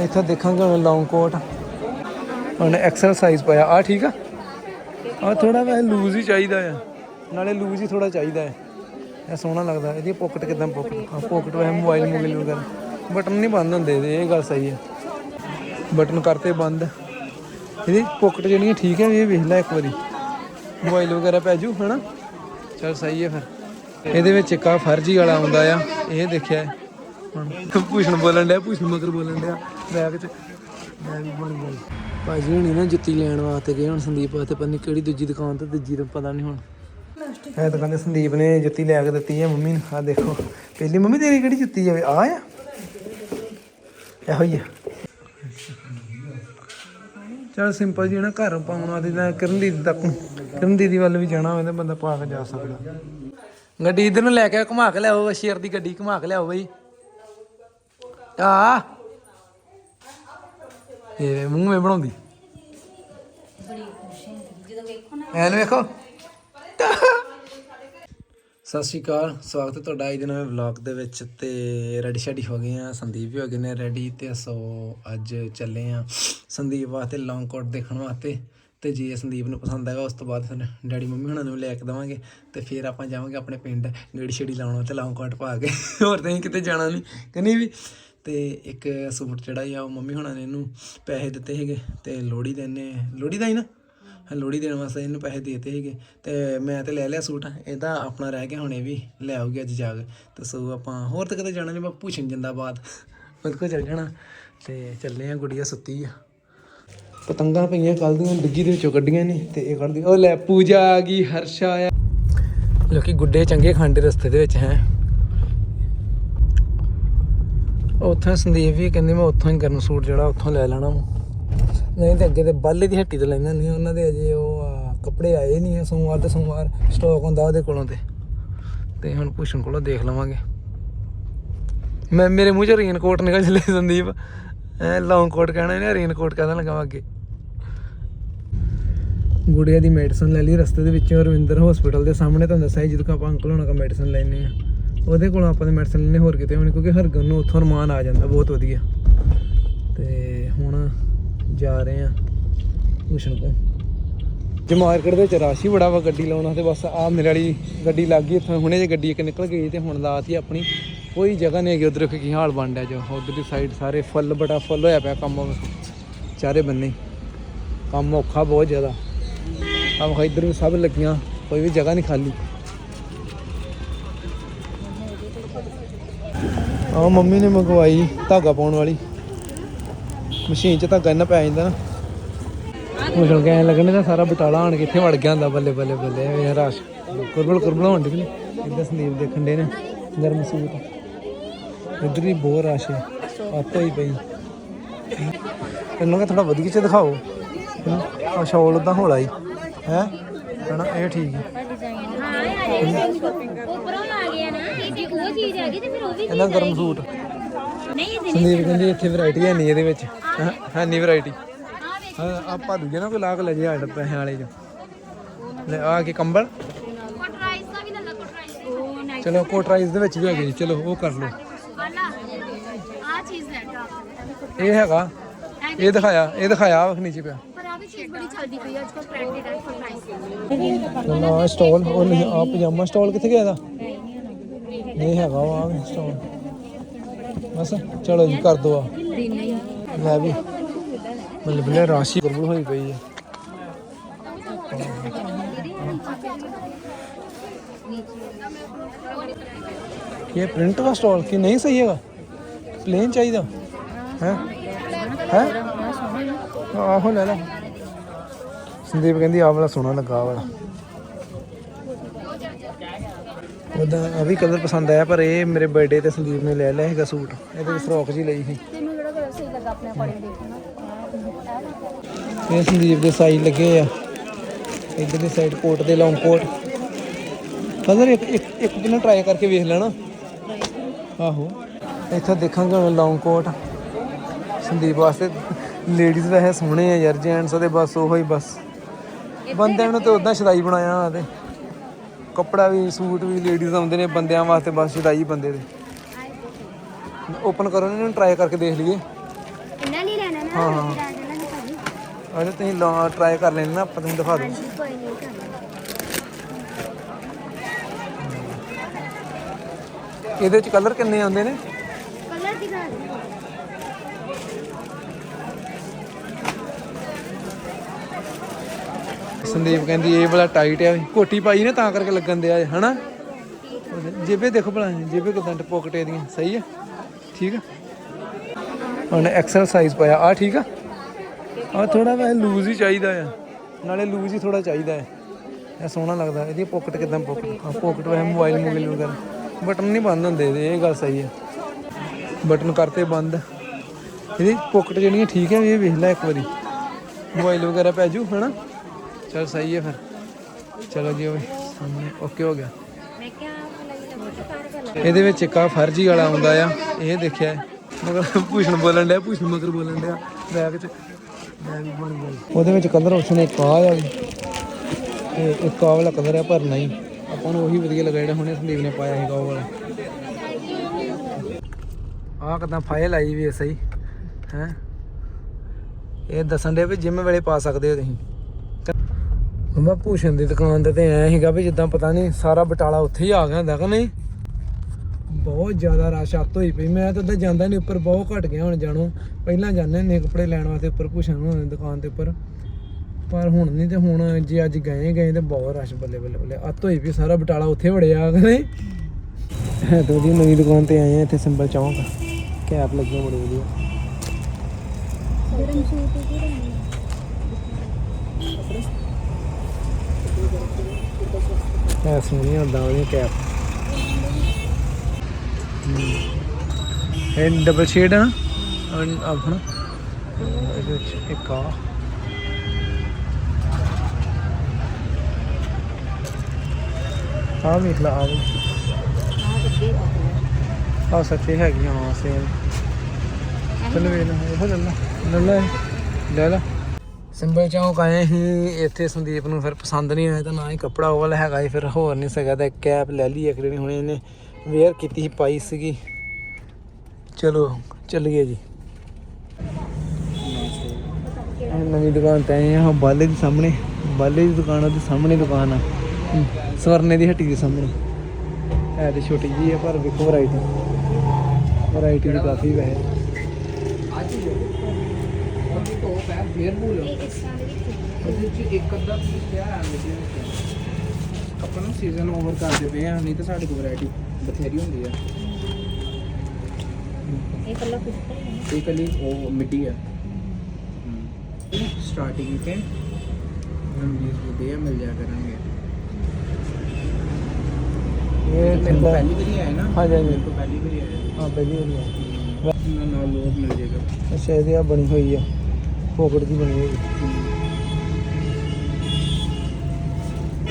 ਇੱਥੇ ਦੇਖਾਂਗੇ ਹੁਣ ਲੌਂਗ ਕੋਟ ਹੁਣ ਐਕਸਲ ਸਾਈਜ਼ ਪਾਇਆ ਆ ਠੀਕ ਆ? ਆ ਥੋੜਾ ਵੈਸੇ ਲੂਜ਼ ਹੀ ਚਾਹੀਦਾ ਆ। ਨਾਲੇ ਲੂਜ਼ ਹੀ ਥੋੜਾ ਚਾਹੀਦਾ ਹੈ ਇਹ ਸੋਹਣਾ ਲੱਗਦਾ। ਇਹਦੀ ਪਾਕਟ ਕਿਦਾਂ ਪਾਕਟ ਪਾਕਟ ਵੈਸੇ ਮੋਬਾਈਲ ਮੋਬਾਈਲ ਵਗੈਰਾ ਬਟਨ ਨਹੀਂ ਬੰਦ ਹੁੰਦੇ ਇਹਦੇ, ਇਹ ਗੱਲ ਸਹੀ ਹੈ ਬਟਨ ਕਰਤੇ ਬੰਦ। ਇਹਦੀ ਪਾਕਟ ਜਿਹੜੀਆਂ ਠੀਕ ਹੈ ਇਹ ਵੇਖ ਲੈ ਇੱਕ ਵਾਰੀ। ਮੋਬਾਈਲ ਵਗੈਰਾ ਪੈ ਜੂ, ਹਨਾ? ਚਲ ਸਹੀ ਹੈ ਫਿਰ। ਇਹਦੇ ਵਿੱਚ ਇੱਕ ਆ ਫਰਜੀ ਵਾਲਾ ਆਉਂਦਾ ਆ। ਇਹ ਦੇਖਿਆ। ਹੁਣ ਭੂਸ਼ਣ ਬੋਲਣ ਡਿਆ, ਭੂਸ਼ਣ ਮਗਰ ਬੋਲਣ ਡਿਆ। ਬੈਗ 'ਚ ਮੈਂ ਬਣ ਗਿਆ। ਭਾਜੀ ਹੁਣੀ ਨਾ ਜੁੱਤੀ ਲੈਣ ਵਾਸਤੇ ਗਏ ਹੁਣ ਸੰਦੀਪ ਵਾਸਤੇ, ਪਤਾ ਨਹੀਂ ਕਿਹੜੀ ਦੂਜੀ ਦੁਕਾਨ ਤੇ, ਦੂਜੀ ਦਾ ਪਤਾ ਨਹੀਂ ਹੁਣ। ਇਹ ਦੁਕਾਨ ਤੇ ਸੰਦੀਪ ਨੇ ਜੁੱਤੀ ਲੈ ਕੇ ਦਿੱਤੀ ਹੈ ਮੰਮੀ ਨੂੰ। ਆ ਦੇਖੋ, ਪਹਿਲੀ ਮੰਮੀ ਤੇਰੀ ਕਿਹੜੀ ਜੁੱਤੀ ਆ ਆ ਆ? ਇਹੋ ਹੀ ਆ। ਚਲ ਸਿੰਪਲ ਜੀ ਨਾ, ਘਰ ਪਾਉਣ ਵਾਲੀ ਦਾ ਕਰਨ ਦੀਦੀ ਤੱਕ ਕਰਨ ਦੀਦੀ ਵੱਲ ਵੀ ਜਾਣਾ ਹੋਵੇ ਤਾਂ ਬੰਦਾ ਪਾ ਕੇ ਜਾ ਸਕਦਾ। ਗੱਡੀ ਇਧਰ ਨੂੰ ਲੈ ਕੇ ਘੁਮਾ ਕੇ ਲਿਆਓ, ਸ਼ੇਰ ਦੀ ਗੱਡੀ ਘੁਮਾ ਕੇ ਲਿਆਓ ਬਈ। ਆ। ਇਹ ਮੂੰਹ ਮੇ ਬਣਾਉਂਦੀ। ਐਨ ਵੇਖੋ। ਸਤਿ ਸ਼੍ਰੀ ਅਕਾਲ, ਸਵਾਗਤ ਹੈ ਤੁਹਾਡਾ ਅੱਜ ਦੇ ਨਵੇਂ ਵਲੌਗ ਦੇ ਵਿੱਚ ਤੇ ਰੈਡੀ ਸ਼ੈਡੀ ਹੋ ਗਏ ਆ, ਸੰਦੀਪ ਵੀ ਹੋ ਗਏ ਨੇ ਰੈਡੀ ਤੇ ਸੋ ਅੱਜ ਚੱਲੇ ਆ ਸੰਦੀਪ ਵਾਸਤੇ ਲੌਂਗ ਕੋਟ ਦੇਖਣ ਵਾਸਤੇ ਤੇ ਜੇ ਸੰਦੀਪ ਨੂੰ ਪਸੰਦ ਆਏਗਾ ਉਸ ਤੋਂ ਬਾਅਦ ਫਿਰ ਡੈਡੀ ਮੰਮੀ ਹੁਣਾਂ ਨੂੰ ਲੈ ਕੇ ਦਵਾਂਗੇ ਤੇ ਫਿਰ ਆਪਾਂ ਜਾਵਾਂਗੇ ਆਪਣੇ ਪਿੰਡ ਗੇੜੀ ਛੇੜੀ ਲਾਉਣ ਤੇ ਲੌਂਗ ਕੋਟ ਪਾ ਕੇ। ਹੋਰ ਤਾਂ ਕਿਤੇ ਜਾਣਾ ਨਹੀਂ ਕਨੀ ਵੀ? ਤੇ ਇੱਕ ਸੂਟ ਜਿਹੜਾ ਆ, ਉਹ ਮੰਮੀ ਹੁਣਾਂ ਨੇ ਇਹਨੂੰ ਪੈਸੇ ਦਿੱਤੇ ਸੀਗੇ ਤੇ ਲੋਹੜੀ ਦੇ ਨੇ ਲੋਹੜੀ ਦਾ ਹੀ ਨਾ? ਲੋਹੜੀ ਦੇਣ ਵਾਸਤੇ ਇਹਨੂੰ ਪੈਸੇ ਦੇਤੇ ਸੀਗੇ ਤੇ ਮੈਂ ਤੇ ਲੈ ਲਿਆ ਸੂਟ, ਇਹਦਾ ਆਪਣਾ ਰਹਿ ਗਿਆ, ਹੁਣੇ ਵੀ ਲੈ ਆਉਗੀ ਅੱਜ ਜਾ ਕੇ। ਤੇ ਸੋ ਆਪਾਂ ਹੋਰ ਤਾਂ ਕਿਤੇ ਜਾਣਾ ਨਹੀਂ ਮੈਂ ਪੁੱਛਣ ਜਿੰਦਾਬਾਦ ਉਹਦੇ ਕੋਲ ਚੱਲ ਜਾਣਾ ਤੇ ਚੱਲੇ ਆ ਗੁੜੀਆ ਸੁੱਤੀ ਆ। ਪਤੰਗਾਂ ਪਈਆਂ ਕੱਲ ਦੀਆਂ, ਡਿੱਗੀ ਦੇ ਵਿੱਚੋਂ ਕੱਢੀਆਂ ਨੇ ਤੇ ਇਹ ਕੱਢਦੀ ਉਹ ਲੈ, ਪੂਜਾ ਆ ਗਈ, ਹਰਸ਼ਾ ਆ ਲੋਕੀ ਗੁੱਡੇ ਚੰਗੇ ਖਾਂਦੇ ਰਸਤੇ ਦੇ ਵਿੱਚ ਹੈ। ਉੱਥੋਂ ਸੰਦੀਪ ਵੀ ਕਹਿੰਦੀ ਮੈਂ ਉੱਥੋਂ ਹੀ ਗਰਮ ਸੂਟ ਜਿਹੜਾ ਉੱਥੋਂ ਲੈ ਲੈਣਾ ਵਾ। ਨਹੀਂ ਤੇ ਅੱਗੇ ਤੇ ਬਾਲੇ ਦੀ ਹੱਟੀ ਤੋਂ ਲੈਂਦਾ ਨਹੀਂ ਉਹਨਾਂ ਦੇ ਅਜੇ ਉਹ ਆ, ਕੱਪੜੇ ਆਏ ਨਹੀਂ ਆ ਸੋਮਵਾਰ ਤੇ ਸੋਮਵਾਰ ਸਟਾਕ ਹੁੰਦਾ ਉਹਦੇ ਕੋਲੋਂ ਤੇ। ਤੇ ਹੁਣ ਪੁੱਛਣ ਕੋਲੋਂ ਦੇਖ ਲਵਾਂਗੇ। ਮੈਂ ਮੇਰੇ ਮੂੰਹ 'ਚ ਰੇਨ ਕੋਟ ਨਿਕਲ ਚਲੇ ਸੰਦੀਪ। ਐ ਲੌਂਗ ਕੋਟ ਕਹਿਣਾ ਇਹਨੇ ਰੇਨ ਕੋਟ ਕਹਿਣ ਲੱਗਾ ਅੱਗੇ। ਗੁੜੀਆ ਦੀ ਮੈਡੀਸਨ ਲੈ ਲਈ ਰਸਤੇ ਦੇ ਵਿੱਚੋਂ ਰਵਿੰਦਰ ਹਸਪੀਟਲ ਦੇ ਸਾਹਮਣੇ ਤੁਹਾਨੂੰ ਦੱਸਿਆ ਸੀ ਜਦੋਂ ਆਪਾਂ ਅੰਕਲ ਹੋਣਾ ਕੋ ਮੈਡੀਸਨ ਲੈਣੇ ਆ ਉਹਦੇ ਕੋਲੋਂ ਆਪਾਂ ਨੇ ਮੈਡੀਸਨ ਲੈਣੇ ਹੋਰ ਕਿਤੇ ਹੋਣੀ ਕਿਉਂਕਿ ਹਰਗਨ ਨੂੰ ਉੱਥੋਂ ਰਮਾਨ ਆ ਜਾਂਦਾ ਬਹੁਤ ਵਧੀਆ। ਤੇ ਹੁਣ ਜਾ ਰਹੇ ਆ ਪੁੱਛਣ ਕੋ ਜੇ ਮਾਰਕੀਟ ਦੇ ਵਿੱਚ ਰਸ਼ ਹੀ ਬੜਾ ਵਾ ਗੱਡੀ ਲਾਉਣਾ, ਤੇ ਬਸ ਆ ਮੇਰੇ ਵਾਲੀ ਗੱਡੀ ਲੱਗ ਗਈ ਇੱਥੋਂ, ਹੁਣੇ ਜੇ ਗੱਡੀ ਇੱਕ ਨਿਕਲ ਗਈ ਤੇ ਹੁਣ ਲਾਤੀ ਆਪਣੀ। ਕੋਈ ਜਗ੍ਹਾ ਨਹੀਂ ਹੈਗੀ ਉਧਰ ਕੀ ਹਾਲ ਬਣ ਡਿਆ ਜੋ। ਉਧਰ ਦੀ ਸਾਈਡ ਸਾਰੇ ਫੁੱਲ, ਬੜਾ ਫੁੱਲ ਹੋਇਆ ਪਿਆ ਕੰਮ। ਚਾਰੇ ਬੰਨੇ। ਕੰਮ ਔਖਾ ਬਹੁਤ ਜ਼ਿਆਦਾ। ਆ ਇੱਧਰ ਵੀ ਸਭ ਲੱਗੀਆਂ, ਕੋਈ ਵੀ ਜਗ੍ਹਾ ਨਹੀਂ ਖਾਲੀ। ਆ ਮੰਮੀ ਨੇ ਮੰਗਵਾਈ ਧਾਗਾ ਪਾਉਣ ਵਾਲੀ। ਮਸ਼ੀਨ 'ਚ ਧਾਗਾ ਇੰਨਾ ਪੈ ਜਾਂਦਾ ਨਾ। ਮੁਸ਼ਲ ਕੇ ਐਂ ਲੱਗਣੇ ਤਾਂ ਸਾਰਾ ਬਟਾਲਾ ਆਣ ਕੇ ਇੱਥੇ ਵੜ ਗਿਆ ਹੁੰਦਾ ਬੱਲੇ ਬੱਲੇ ਬੱਲੇ ਇਹ ਰਸ਼ ਕੁਰਬਲ ਕੁਰਬਲ ਹੋਣ ਡਿਗਲੇ ਇੱਧਰ ਸੰਦੀਪ ਦੇਖਣ ਦੇ ਨੇ ਗਰਮ ਸੂਟ। ਇੱਧਰ ਵੀ ਬਹੁਤ ਰਸ਼ ਹੈ ਆਪੋ ਹੀ ਪਈ। ਇਹਨਾਂ ਦਾ ਥੋੜਾ ਵਧੀਆ ਚ ਦਿਖਾਓ। ਆ ਸ਼ੌਲ ਉਦਾਂ ਹੋਲਾ ਹੀ। ਹੈ? ਹਨਾ ਇਹ ਠੀਕ ਹੈ ਉੱਪਰੋਂ ਆ ਗਿਆ ਨਾ ਜੇ ਉਹ ਚੀਜ਼ ਆ ਗਈ ਤੇ ਫਿਰ ਉਹ ਵੀ ਇਹਨਾਂ ਗਰਮ ਸੂਟ। ਨਹੀਂ ਸੰਦੀਪ ਕਹਿੰਦੀ ਇੱਥੇ ਵੈਰਾਈਟੀ ਹੈ ਨਹੀਂ ਇਹਦੇ ਵਿੱਚ। ਹੈ ਨਹੀਂ ਵੈਰਾਈਟੀ ਹਾਂ ਆਪਾਂ ਦੂਜੇ ਨਾ ਕੋਈ ਲਾ ਕੇ ਲੈ ਜਾ ਪੈਸੇ ਵਾਲੇ ਚ। ਲੈ ਆ ਕੇ ਕੰਬਲ? ਕੋਟਰਾਈਜ਼ ਦਾ ਵੀ ਲੱਲਾ ਕੋਟਰਾਈਜ਼ ਉਹ ਨਹੀਂ ਚਲੋ ਕੋਟਰਾਈਜ਼ ਦੇ ਵਿੱਚ ਵੀ ਹੈਗੇ ਜੀ। ਚਲੋ ਉਹ ਕਰ ਲਓ। ਆਲਾ ਆ ਚੀਜ਼ ਲੈ ਟਾਪ ਇਹ ਹੈਗਾ। ਇਹ ਦਿਖਾਇਆ ਇਹ ਦਿਖਾਇਆ ਆਹ ਨੀਚੇ ਪਿਆ। ਪਰ ਆ ਵੀ ਚੀਜ਼ ਬੜੀ ਚੱਲਦੀ ਪਈ ਅੱਜ ਕੱਲ ਟ੍ਰੈਂਡ ਹੈ ਕੋਟਰਾਈਜ਼ ਚਲੋ ਆ ਸਟਾਲ ਉਹ ਨਹੀਂ ਆ ਪਜਾਮਾ ਸਟਾਲ ਕਿੱਥੇ ਗਿਆ ਇਹਦਾ? ਨਹੀਂ ਹੈਗਾ ਉਹ ਆ ਵੀ ਸਟਾਲ ਬਸ ਚਲੋ ਜੀ ਕਰ ਦੋ ਆ। ਲੈ ਵੀ। ਮਤਲਬ ਬਲੇ ਰਾਸ਼ੀ ਗਰਬੜ ਹੋਈ ਪਈ ਹੈ ਇਹ ਪ੍ਰਿੰਟ ਦਾ ਸਟਾਲ ਕੀ ਨਹੀਂ ਸਹੀ ਹੈਗਾ? ਪਲੇਨ ਚਾਹੀਦਾ। ਹੈ? ਹੈ? ਆਹੋ ਲੈ ਲੈ। ਸੰਦੀਪ ਕਹਿੰਦੀ ਆਹ ਵਾਲਾ ਸੋਹਣਾ ਲੱਗਾ ਵਾਲਾ ਉਹਦਾ ਆ ਵੀ ਕਲਰ ਪਸੰਦ ਆਇਆ ਪਰ ਇਹ ਮੇਰੇ ਬਰਥਡੇ ਤੇ ਸੰਦੀਪ ਨੇ ਲੈ ਲਿਆ ਹੈਗਾ ਸੂਟ। ਇਹਦੇ ਵਿੱਚ ਫਰੋਕ ਜੀ ਲਈ ਸੀ। ਤੈਨੂੰ ਜਿਹੜਾ ਕਲਰ ਸਹੀ ਲੱਗਾ ਆਪਣੇ ਅਕੋਰਡਿੰਗ ਦੇਖਣਾ ਇਹ ਸੰਦੀਪ ਦੇ ਸਾਈਜ਼ ਲੱਗੇ ਆ। ਇੱਧਰ ਦੀ ਸਾਈਡ ਕੋਟ ਦੇ ਲੌਂਗ ਕੋਟ। ਕਲਰ ਇੱਕ ਇੱਕ ਇੱਕ ਦਿਨ ਟਰਾਈ ਕਰਕੇ ਵੇਖ ਲੈਣਾ। ਆਹੋ। ਇੱਥੇ ਦੇਖਾਂਗੇ ਹੁਣ ਲੌਂਗ ਕੋਟ। ਸੰਦੀਪ ਵਾਸਤੇ ਲੇਡੀਜ਼ ਵੈਸੇ ਸੋਹਣੇ ਆ ਯਾਰ ਜੈਂਟਸ ਦੇ ਬਸ ਉਹੋ ਹੀ ਬਸ। ਬੰਦਿਆਂ ਨੂੰ ਤੇ ਉਦਾਂ ਸ਼ਦਾਈ ਬਣਾਇਆ ਆ ਤੇ ਕੱਪੜਾ ਵੀ ਸੂਟ ਵੀ ਲੇਡੀਜ਼ ਆਉਂਦੇ ਨੇ ਬੰਦਿਆਂ ਵਾਸਤੇ ਬਸ ਸ਼ਦਾਈ ਬੰਦੇ ਦੇ। ਓਪਨ ਕਰੋ ਇਹਨਾਂ ਨੂੰ ਟਰਾਈ ਕਰਕੇ ਦੇਖ ਲਈਏ। ਇਹਨਾਂ ਲਈ ਲੈਣਾ ਨਾ ਹਾਂ, ਹਾਂ। ਅਰੇ ਤੁਸੀਂ ਲਾ ਟਰਾਈ ਕਰ ਲੈਣਾ ਨਾ ਆਪਾਂ ਤੁਹਾਨੂੰ ਦਿਖਾ ਦੂੰ ਨਹੀਂ ਇਹਦੇ ਵਿੱਚ ਕਲਰ ਕਿੰਨੇ ਆਉਂਦੇ ਨੇ ਕਲਰ ਦਿਖਾ ਦੇ ਸੰਦੀਪ ਕਹਿੰਦੀ, ਇਹ ਬੜਾ ਟਾਈਟ ਆ ਕੋਟੀ ਪਾਈ ਨੇ ਤਾਂ ਕਰਕੇ ਲੱਗਣ ਦਿਆ ਹਨਾ? ਜੇਬੇ ਦੇਖੋ ਭਲਾ, ਜੇਬੇ ਕਿਦਾਂ ਪੋਕਟ ਇਹਦੀਆਂ ਸਹੀ ਆ? ਠੀਕ ਆ? ਹੁਣ ਐਕਸਰਸਾਈਜ਼ ਪਾਇਆ ਆ ਠੀਕ ਆ? ਆ ਥੋੜਾ ਵੈ ਲੂਜ਼ ਹੀ ਚਾਹੀਦਾ ਆ। ਨਾਲੇ ਲੂਜ਼ ਹੀ ਥੋੜਾ ਚਾਹੀਦਾ ਹੈ ਇਹ ਸੋਹਣਾ ਲੱਗਦਾ, ਇਹਦੀ ਪੋਕਟ ਕਿਦਾਂ ਪੋਕਟ ਪੋਕਟ ਵੈ ਮੋਬਾਈਲ ਮੋਬਾਈਲ ਵਗੈਰਾ। ਬਟਨ ਨਹੀਂ ਬੰਦ ਹੁੰਦੇ ਇਹਦੇ, ਇਹ ਗੱਲ ਸਹੀ ਹੈ ਬਟਨ ਕਰਤੇ ਬੰਦ। ਇਹਦੀ ਪੋਕਟ ਜਿਹੜੀਆਂ ਠੀਕ ਹੈ ਇਹ ਵੇਖ ਲੈ ਇੱਕ ਵਾਰੀ। ਮੋਬਾਈਲ ਵਗੈਰਾ ਪੈ ਜੂ, ਹਨਾ? ਚਲ ਸਹੀ ਹੈ ਫਿਰ ਚਲੋ ਜੀ ਉਹ ਸਾਹਮਣੇ ਓਕੇ ਹੋ ਗਿਆ ਇਹਦੇ ਵਿੱਚ ਇੱਕ ਆ ਫਰਜੀ ਵਾਲਾ ਆਉਂਦਾ ਆ। ਇਹ ਦੇਖਿਆ। ਮਗਰ ਭੂਸ਼ਣ ਬੋਲਣ ਡਿਆ ਭੂਸ਼ਣ ਮਗਰ ਬੋਲਣ ਡਿਆ। ਬੈਗ 'ਚ ਬੈਗ ਬਣ ਗਿਆ। ਉਹਦੇ ਵਿੱਚ ਕਲਰ ਆਪਸ਼ਨ ਇੱਕ ਆ ਆ ਤੇ ਇੱਕ ਆ ਵਾਲਾ ਕਲਰ ਆ ਪਰ ਨਹੀਂ। ਆਪਾਂ ਨੂੰ ਉਹੀ ਵਧੀਆ ਲੱਗਾ ਜਿਹੜਾ ਹੁਣੇ ਸੰਦੀਪ ਨੇ ਪਾਇਆ ਸੀਗਾ ਉਹ ਵਾਲਾ। ਆਹ ਕਿਦਾਂ ਫਾਇਲ ਆਈ ਵੀ ਸਹੀ। ਹੈ? ਇਹ ਦੱਸਣ ਦੇ ਵੀ ਜਿਮ ਵੇਲੇ ਪਾ ਸਕਦੇ ਹੋ ਤੁਸੀਂ। ਮੈਂ ਭੂਸ਼ਣ ਦੀ ਦੁਕਾਨ ਤੇ ਤੇ ਆਇਆ ਸੀਗਾ ਵੀ ਜਿੱਦਾਂ ਪਤਾ ਨਹੀਂ ਸਾਰਾ ਬਟਾਲਾ ਉੱਥੇ ਹੀ ਆ ਗਿਆ ਹੁੰਦਾ ਕਿ ਨਹੀਂ? ਬਹੁਤ ਜ਼ਿਆਦਾ ਰਸ਼ ਅੱਤ ਹੋਈ ਪਈ। ਮੈਂ ਤਾਂ ਉੱਧਰ ਜਾਂਦਾ ਨਹੀਂ ਉੱਪਰ ਬਹੁਤ ਘਟ ਗਿਆ ਹੁਣ ਜਾਣੋ। ਪਹਿਲਾਂ ਜਾਂਦੇ ਨੇ ਕੱਪੜੇ ਲੈਣ ਵਾਸਤੇ ਉੱਪਰ ਭੂਸ਼ਣ ਹੋਣ ਦੀ ਦੁਕਾਨ ਤੇ ਉੱਪਰ। ਪਰ ਹੁਣ ਨਹੀਂ ਤੇ ਹੁਣ ਜੇ ਅੱਜ ਗਏ ਗਏ ਤੇ ਬਹੁਤ ਰਸ਼ ਬੱਲੇ ਬੱਲੇ ਬੱਲੇ। ਅੱਤ ਹੋਈ ਪਈ ਸਾਰਾ ਬਟਾਲਾ ਉੱਥੇ ਵੜਿਆ ਕਿ ਨਹੀਂ? ਹੈ ਤਾਂ ਉਹਦੀ ਨਵੀਂ ਦੁਕਾਨ ਤੇ ਆਏ ਆ ਇੱਥੇ ਸਿੰਬਲ ਚੌਂਕ। ਕੈਪ ਲੱਗੀ ਬੜੀ ਵਧੀਆ ਗਰਮ ਸੂਟ ਹੀ ਰਹਿਣੀ ਐ ਸੋਹਣੀ ਹੁੰਦਾ, ਉਹਦੀ ਕੈਪ ਇਹ ਡਬਲ ਸ਼ੇਡ ਆ ਆਪਣਾ ਇਹਦੇ ਵਿੱਚ ਇੱਕ ਆ। ਆ ਵੇਖ ਲਾ ਆ ਆ ਸੱਚੇ ਹੈਗੀ ਹਾਂ ਸੇਮ ਚਲੋ ਵੇ ਨਾ ਇਹ ਲੈ ਲਾ ਲੈ ਲੈ ਲੈ। ਸਿੰਬਲ ਚੌਂਕ ਆਏ ਸੀ, ਇੱਥੇ ਸੰਦੀਪ ਨੂੰ ਫਿਰ ਪਸੰਦ ਨਹੀਂ ਆਇਆ ਤਾਂ ਨਾ ਹੀ ਕੱਪੜਾ ਉਹ ਵਾਲਾ ਹੈਗਾ ਹੀ ਫਿਰ ਹੋਰ ਨਹੀਂ ਸਕਦਾ ਤਾਂ ਕੈਪ ਲੈ ਲਈ ਇੱਕ ਜਿਹੜੀ ਹੁਣ ਇਹਨੇ ਵੇਅਰ ਕੀਤੀ ਸੀ, ਪਾਈ ਸੀਗੀ। ਚਲੋ, ਚੱਲੀਏ ਜੀ। ਨਵੀਂ ਦੁਕਾਨ ਤੇ ਆਏ ਹਾਂ ਬਾਲੇ ਦੇ ਸਾਹਮਣੇ, ਬਾਲੇ ਦੀ ਦੁਕਾਨ ਉਹਦੇ ਸਾਹਮਣੇ ਦੁਕਾਨ ਆ। ਸਵਰਨੇ ਦੀ ਹੱਟੀ ਦੇ ਸਾਹਮਣੇ। ਹੈ ਤੇ ਛੋਟੀ ਜੀ ਹੈ ਪਰ ਵੇਖੋ ਵੈਰਾਈਟੀ ਵੈਰਾਈਟੀ ਦੀ ਕਾਫੀ ਵੈਸੇ। ਇਹ ਇਸ ਦੇ ਵਿੱਚ ਉਹਦੇ ਚ ਇੱਕ ਅੱਧਾ ਪੀਸ ਪਿਆ ਹੈ ਮਿੱਟੀ ਵਿੱਚ ਆਪਾਂ ਨੂੰ ਸੀਜ਼ਨ ਓਵਰ ਕਰਦੇ ਪਏ ਆ ਨਹੀਂ ਤਾਂ ਸਾਡੇ ਕੋਲ ਵੈਰਾਈਟੀ ਬਥੇਰੀ ਹੁੰਦੀ ਆ। ਇਹ ਕਲਰ ਕੁਝ ਨਹੀਂ। ਇਹ ਕਲੀ ਉਹ ਮਿੱਟੀ ਆ। ਸਟਾਰਟਿੰਗ ਤੇ ਰੰਗੀਰ ਬੁੱਧੇ ਮਿਲ ਜਾ ਕਰਨਗੇ ਇਹ ਮੇਰੇ ਕੋਲ ਪਹਿਲੀ ਵਾਰੀ ਆਇਆ ਨਾ। ਹਾਂ ਜੀ ਮੇਰੇ ਕੋਲ ਪਹਿਲੀ ਵਾਰੀ ਆਇਆ। ਹਾਂ ਪਹਿਲੀ ਵਾਰੀ ਆਇਆ। ਨਾਲ ਲੋਕ ਮਿਲ ਜਾਏਗਾ। ਅੱਛਾ ਇਹਦੀ ਆ ਬਣੀ ਹੋਈ ਆ। ਪੋਕਟ ਦੀ ਬਣੀ ਹੋਈ।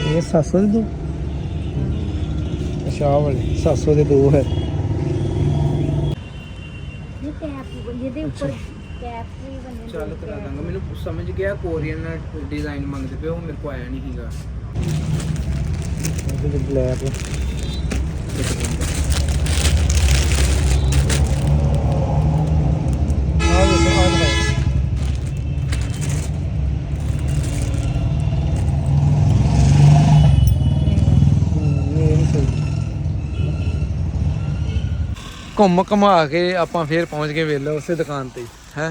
ਇਹ 700 ਦੇ ਆਹ ਵਾਲੇ। 700 ਦੇ ਦੋ ਹੈ। ਇਹ ਕੈਪ ਜਿਹਦੇ ਉੱਪਰ ਕੈਪ ਵੀ ਬਣੇ ਚੱਲ ਕਰਾ ਦਾਂਗਾ। ਮੈਨੂੰ ਸਮਝ ਗਿਆ ਕੋਰੀਅਨ ਡਿਜ਼ਾਈਨ ਮੰਗਦੇ ਪਏ ਉਹ ਮੇਰੇ ਕੋ ਆਇਆ ਨਹੀਂ ਸੀਗਾ ਇਹਦੇ ਬਲੈਕ ਆ ਵੇਖੋ ਆ ਲਗਾਓ ਹਮ, ਇਹ ਨਹੀਂ ਸਹੀ ਘੁੰਮ ਘਮਾ ਕੇ ਆਪਾਂ ਫੇਰ ਪਹੁੰਚ ਗਏ ਵੇਲੇ ਉਸੇ ਦੁਕਾਨ ਤੇ ਹੈ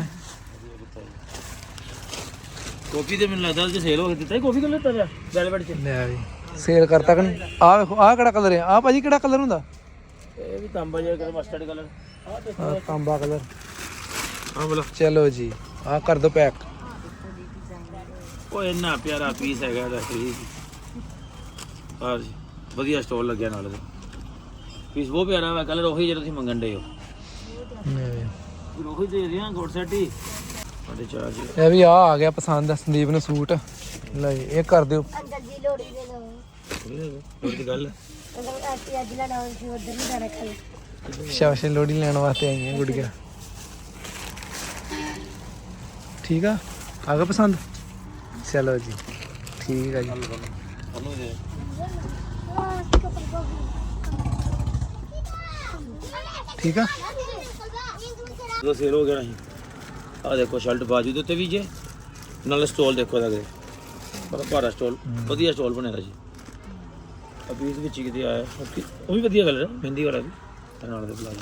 ਕਾਫੀ ਤੇ ਮੈਨੂੰ ਲੱਗਦਾ ਕਿ ਸੇਲ ਹੋ ਗਿਆ ਦਿੱਤਾ ਕਾਫੀ ਕਿਲੋ ਦਿੱਤਾ ਵੈਲਵਟ ਚ। ਲੈ ਵੀ ਸੇਲ ਕਰਤਾ ਕਿ ਨਹੀਂ? ਆ ਵੇਖੋ ਆ ਕਿਹੜਾ ਕਲਰ ਹੈ ਆ ਭਾਜੀ ਕਿਹੜਾ ਕਲਰ ਹੁੰਦਾ? ਇਹ ਵੀ ਤਾਂਬਾ ਜਿਹਾ ਕਲਰ ਮਸਟਰਡ ਕਲਰ ਆ ਤਾਂਬਾ ਕਲਰ ਹਾਂ ਬੋਲੋ। ਚਲੋ ਜੀ ਆ ਕਰ ਦੋ ਪੈਕ ਉਹ ਇੰਨਾ ਪਿਆਰਾ ਪੀਸ ਹੈਗਾ ਇਹਦਾ ਫ੍ਰੀ ਹਾਂ ਜੀ ਵਧੀਆ ਸਟੋਰ ਲੱਗਿਆ ਨਾਲ ਇਹਦੇ। ਪੀਸ ਬਹੁਤ ਪਿਆਰਾ ਹੈ ਕਲਰ ਉਹੀ ਜਿਹੜਾ ਤੁਸੀਂ ਮੰਗਣ ਦੇ ਹੋ। ਉਹੀ ਦੇ ਦਿਆਂ ਕੋਟ ਸੈਟ। ਹੀ ਸਾਡੇ ਚਾਰਜ ਇਹ ਵੀ ਆ ਆ ਗਿਆ ਪਸੰਦ ਸੰਦੀਪ ਨੂੰ ਸੂਟ। ਲੈ ਜੀ, ਇਹ ਕਰ ਦਿਓ। ਅੰਦਰ ਜੀ ਲੋੜੀ ਦੇ ਲਓ। ਉਹਦੀ ਗੱਲ ਅੰਦਰ ਆਤੀ ਅੱਜ ਲੈਣਾ ਸੀ ਉਧਰ ਨਹੀਂ ਜਾਣਾ ਕੱਲ ਸ਼ਾਬਾਸ਼ ਲੋੜੀ ਲੈਣ ਵਾਸਤੇ ਆਈਆਂ ਗੁੜੀਆ ਠੀਕ ਆ? ਆ ਗਿਆ ਪਸੰਦ? ਚਲੋ ਜੀ ਠੀਕ ਆ ਜੀ। ਉਹਨੂੰ ਦੇ। ਠੀਕ ਆ? ਜਦੋਂ ਸੇਲ ਹੋ ਗਿਆ ਨਹੀਂ ਆ ਦੇਖੋ ਸ਼ਰਟ ਬਾਜੂ ਦੇ ਉੱਤੇ ਵੀ ਜੇ ਨਾਲ ਸਟੋਲ ਦੇਖੋ ਇਹਦਾ ਬੜਾ ਭਾਰਾ ਸਟੋਲ ਵਧੀਆ ਸਟੋਲ ਬਣਿਆ ਦਾ ਜੀ। ਆ ਪੀਸ ਵਿੱਚ ਕਿਤੇ ਆਇਆ ਉਹ ਵੀ ਵਧੀਆ ਕਲਰ ਹੈ ਮਹਿੰਦੀ ਵਾਲਾ ਵੀ ਨਾਲ ਦੇ ਪਲਾਜ਼ੋ।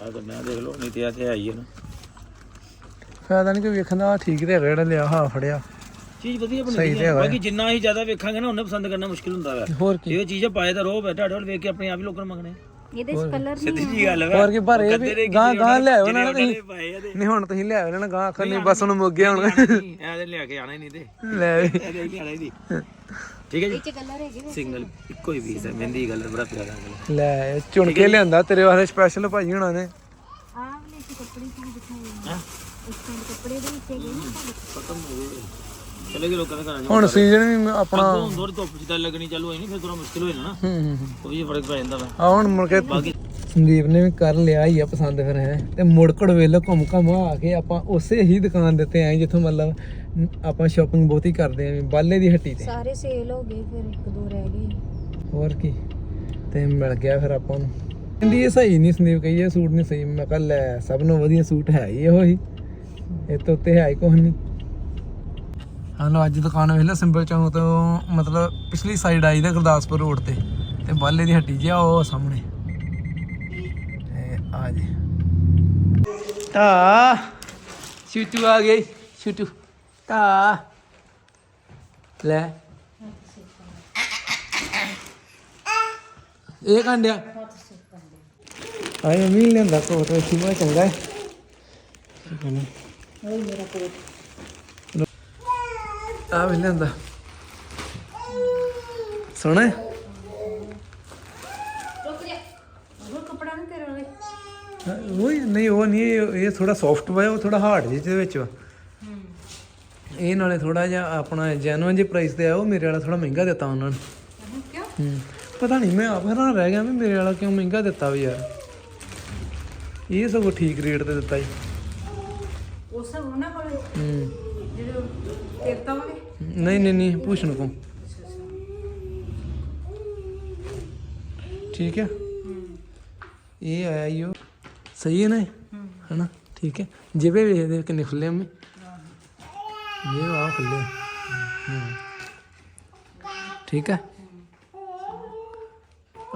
ਆ ਤਾਂ ਮੈਂ ਦੇਖ ਲਓ ਨਹੀਂ ਤੇ ਆ ਤੇ ਆਈ ਹੈ ਨਾ। ਫਾਇਦਾ ਨਹੀਂ ਕੋਈ ਵੇਖਣ ਦਾ ਠੀਕ ਤੇ ਹੈਗਾ ਜਿਹੜਾ ਲਿਆ ਹਾਂ ਫੜਿਆ। ਚੀਜ਼ ਵਧੀਆ ਸਹੀ ਬਣੀ ਤੇ ਹੈ ਬਾਕੀ ਜਿੰਨਾ ਹੀ ਜ਼ਿਆਦਾ ਵੇਖਾਂਗੇ ਨਾ ਉਹਨੇ ਪਸੰਦ ਕਰਨਾ ਮੁਸ਼ਕਿਲ ਹੁੰਦਾ ਹੈ ਹੋਰ ਕੀ? ਇਹ ਚੀਜ਼ਾਂ ਪਾਏ ਤਾਂ ਰੋ ਬੈਠਾ ਢੋਲ ਵੇਖ ਕੇ ਆਪਣੇ ਆਪ ਹੀ ਲੋਕਾਂ ਨੂੰ ਮੰਗਣੇ ਇਹਦੇ ਚ ਕਲਰ ਸਿੱਧੀ ਜੀ ਗੱਲ ਹੈ ਹੋਰ ਕੀ ਪਰ ਇਹ ਵੀ ਗਾਂ ਗਾਂ ਲਿਆਓ ਨਾ ਤੁਸੀਂ। ਪਾਏ ਇਹਦੇ ਨਹੀਂ ਹੁਣ ਤੁਸੀਂ ਲਿਆਓ ਨਾ ਗਾਂ ਆਖਰ ਨਹੀਂ ਬਸ ਉਹਨੂੰ ਮੁੱਕ ਗਿਆ ਹੁਣ। ਇਹਦੇ ਲਿਆ ਕੇ ਆਣਾ ਹੀ ਨਹੀਂ ਤੇ। ਲੈ ਵੀ। ਇਹਦੇ ਹੀ ਆਣਾ ਹੀ ਨਹੀਂ। ਠੀਕ ਹੈ ਜੀ। ਚ ਕਲਰ ਹੈਗੇ ਨੇ ਸਿੰਗਲ ਇੱਕੋ ਹੀ ਪੀਸ ਹੈ ਮਹਿੰਦੀ ਕਲਰ ਬੜਾ ਪਿਆਰਾ ਕਲਰ ਲੈ ਚੁਣ ਕੇ ਲਿਆਂਦਾ ਤੇਰੇ ਵਾਸਤੇ ਸਪੈਸ਼ਲ ਭਾਜੀ ਹੁਣਾਂ ਨੇ। ਆਹ ਵਾਲੇ ਚ ਕੱਪੜੇ ਕੀ ਦਿਖਾਏ? ਹਾਂ ਇਸ ਕੱਪੜੇ ਦੇ ਵਿੱਚ ਹੈਗੇ ਨੇ। ਖਤਮ ਹੋ ਗਏ। ਚਲੇ ਗਏ ਲੋਕਾਂ ਦੇ ਘਰਾਂ ਚ। ਹੁਣ ਸੀਜ਼ਨ ਵੀ ਆਪਣਾ ਹੁਣ ਥੋੜੀ ਧੁੱਪ ਜਿੱਦਾਂ ਲੱਗਣੀ ਚਾਲੂ ਹੋਈ ਨਹੀਂ ਫਿਰ ਥੋੜਾ ਮੁਸ਼ਕਿਲ ਹੋ ਜਾਣਾ। ਨਾ ਹੂੰ ਹੂੰ। ਉਹ ਵੀ ਫ਼ਰਕ ਪੈ ਜਾਂਦਾ ਵਾ। ਆ ਹੁਣ ਮੁੜ ਕੇ ਬਾਕੀ ਸੰਦੀਪ ਨੇ ਵੀ ਕਰ ਲਿਆ ਹੀ ਆ ਪਸੰਦ ਫਿਰ ਹੈ। ਤੇ ਮੁੜ ਘੜ ਵੇਲੇ ਘੁੰਮ ਘੁੰਮ ਆ ਕੇ ਆਪਾਂ ਉਸੇ ਹੀ ਦੁਕਾਨ ਦੇ ਉੱਤੇ ਆਏ ਜਿੱਥੋਂ ਮਤਲਬ ਨ- ਆਪਾਂ ਸ਼ਾਪਿੰਗ ਬਹੁਤੀ ਕਰਦੇ ਆਂ ਬਾਲੇ ਦੀ ਹੱਟੀ ਤੇ। ਸਾਰੇ ਸੇਲ ਹੋ ਗਏ ਫਿਰ ਇੱਕ ਦੋ ਰਹਿ ਗਏ। ਹੋਰ ਕੀ? ਤੇ ਮਿਲ ਗਿਆ ਫਿਰ ਆਪਾਂ ਨੂੰ। ਕਹਿੰਦੀ ਇਹ ਸਹੀ ਨਹੀਂ ਸੰਦੀਪ ਕਹੀ ਇਹ ਸੂਟ ਨਹੀਂ ਸਹੀ। ਮੈਂ ਕਿਹਾ ਲੈ ਸਭ ਨੂੰ ਵਧੀਆ ਸੂਟ ਹੈ ਹੀ ਇਹੋ ਹੀ। ਇਹ ਤੋਂ ਉੱਤੇ ਹੈ ਹੀ ਕੁਛ ਨਹੀਂ ਹਲੋ ਅੱਜ ਦੁਕਾਨ ਵੇਖ ਲੈ ਸਿੰਬਲ ਚੌਂਕ ਤੋਂ ਮਤਲਬ ਪਿਛਲੀ ਸਾਈਡ ਆਈ ਦਾ ਗੁਰਦਾਸਪੁਰ ਰੋਡ ਤੇ ਤੇ ਬਾਲੇ ਦੀ ਹੱਟੀ ਜਿਹਾ, ਉਹ ਸਾਹਮਣੇ। ਇਹ ਆ ਜੀ। ਤਾ। ਛੁੱਟੂ ਆ ਗਈ ਛੁੱਟੂ। ਤਾ। ਲੈ। ਇਹ ਕੰਡਿਆ। ਆਏ ਮੰਮੀ ਲੈਂਦਾ ਕੋਟ ਵੇਖੀ ਮੈਂ ਚੰਗਾ ਹੈ। ਆ ਵੀ ਲੈਂਦਾ ਸੋਹਣਾ ਹੈ ਉਹ ਹਾਂ, ਹੀ- ਨਹੀਂ ਉਹ ਨਹੀਂ ਇਹ ਇਹ ਥੋੜਾ ਸੌਫਟ ਵਾ ਉਹ ਥੋੜਾ ਹਾਰਡ ਜਿਹੇ ਦੇ ਵਿੱਚ ਵਾ ਇਹ ਨਾਲੇ ਥੋੜਾ ਜਿਹਾ ਆਪਣਾ ਜੈਨੂਇਨ ਜਿਹੇ ਪ੍ਰਾਈਸ ਤੇ ਆ ਉਹ ਮੇਰੇ ਵਾਲਾ ਥੋੜਾ ਮਹਿੰਗਾ ਦਿੱਤਾ ਉਹਨਾਂ ਨੇ। ਹੂੰ। ਪਤਾ ਨਹੀਂ ਮੈਂ ਆਪ ਹੈਰਾਨ ਰਹਿ ਗਿਆ ਵੀ ਮੇਰੇ ਵਾਲਾ ਕਿਉਂ ਮਹਿੰਗਾ ਦਿੱਤਾ ਵੀ ਯਾਰ? ਇਹ ਸਗੋਂ ਠੀਕ ਰੇਟ ਤੇ ਦਿੱਤਾ ਜੀ। ਉਸ ਉਹਨਾਂ ਕੋਲ ਹੂੰ। ਜਿਹੜੇ ਤੇਰਤਾ ਵਾਲੇ ਨਹੀਂ ਨਹੀਂ ਨਹੀਂ ਭੂਸ਼ਣ ਕੋ ਠੀਕ ਹੈ? ਇਹ ਆਇਆ ਈਓ ਸਹੀ ਹੈ ਨਾ ਇਹ? ਹਨਾ? ਠੀਕ ਹੈ? ਜਿਵੇਂ ਵੇਖਦੇ ਕਿੰਨੇ ਖੁੱਲੇ ਮੈਂ ਇਹ ਆ। ਖੁੱਲੇ ਠੀਕ ਹੈ?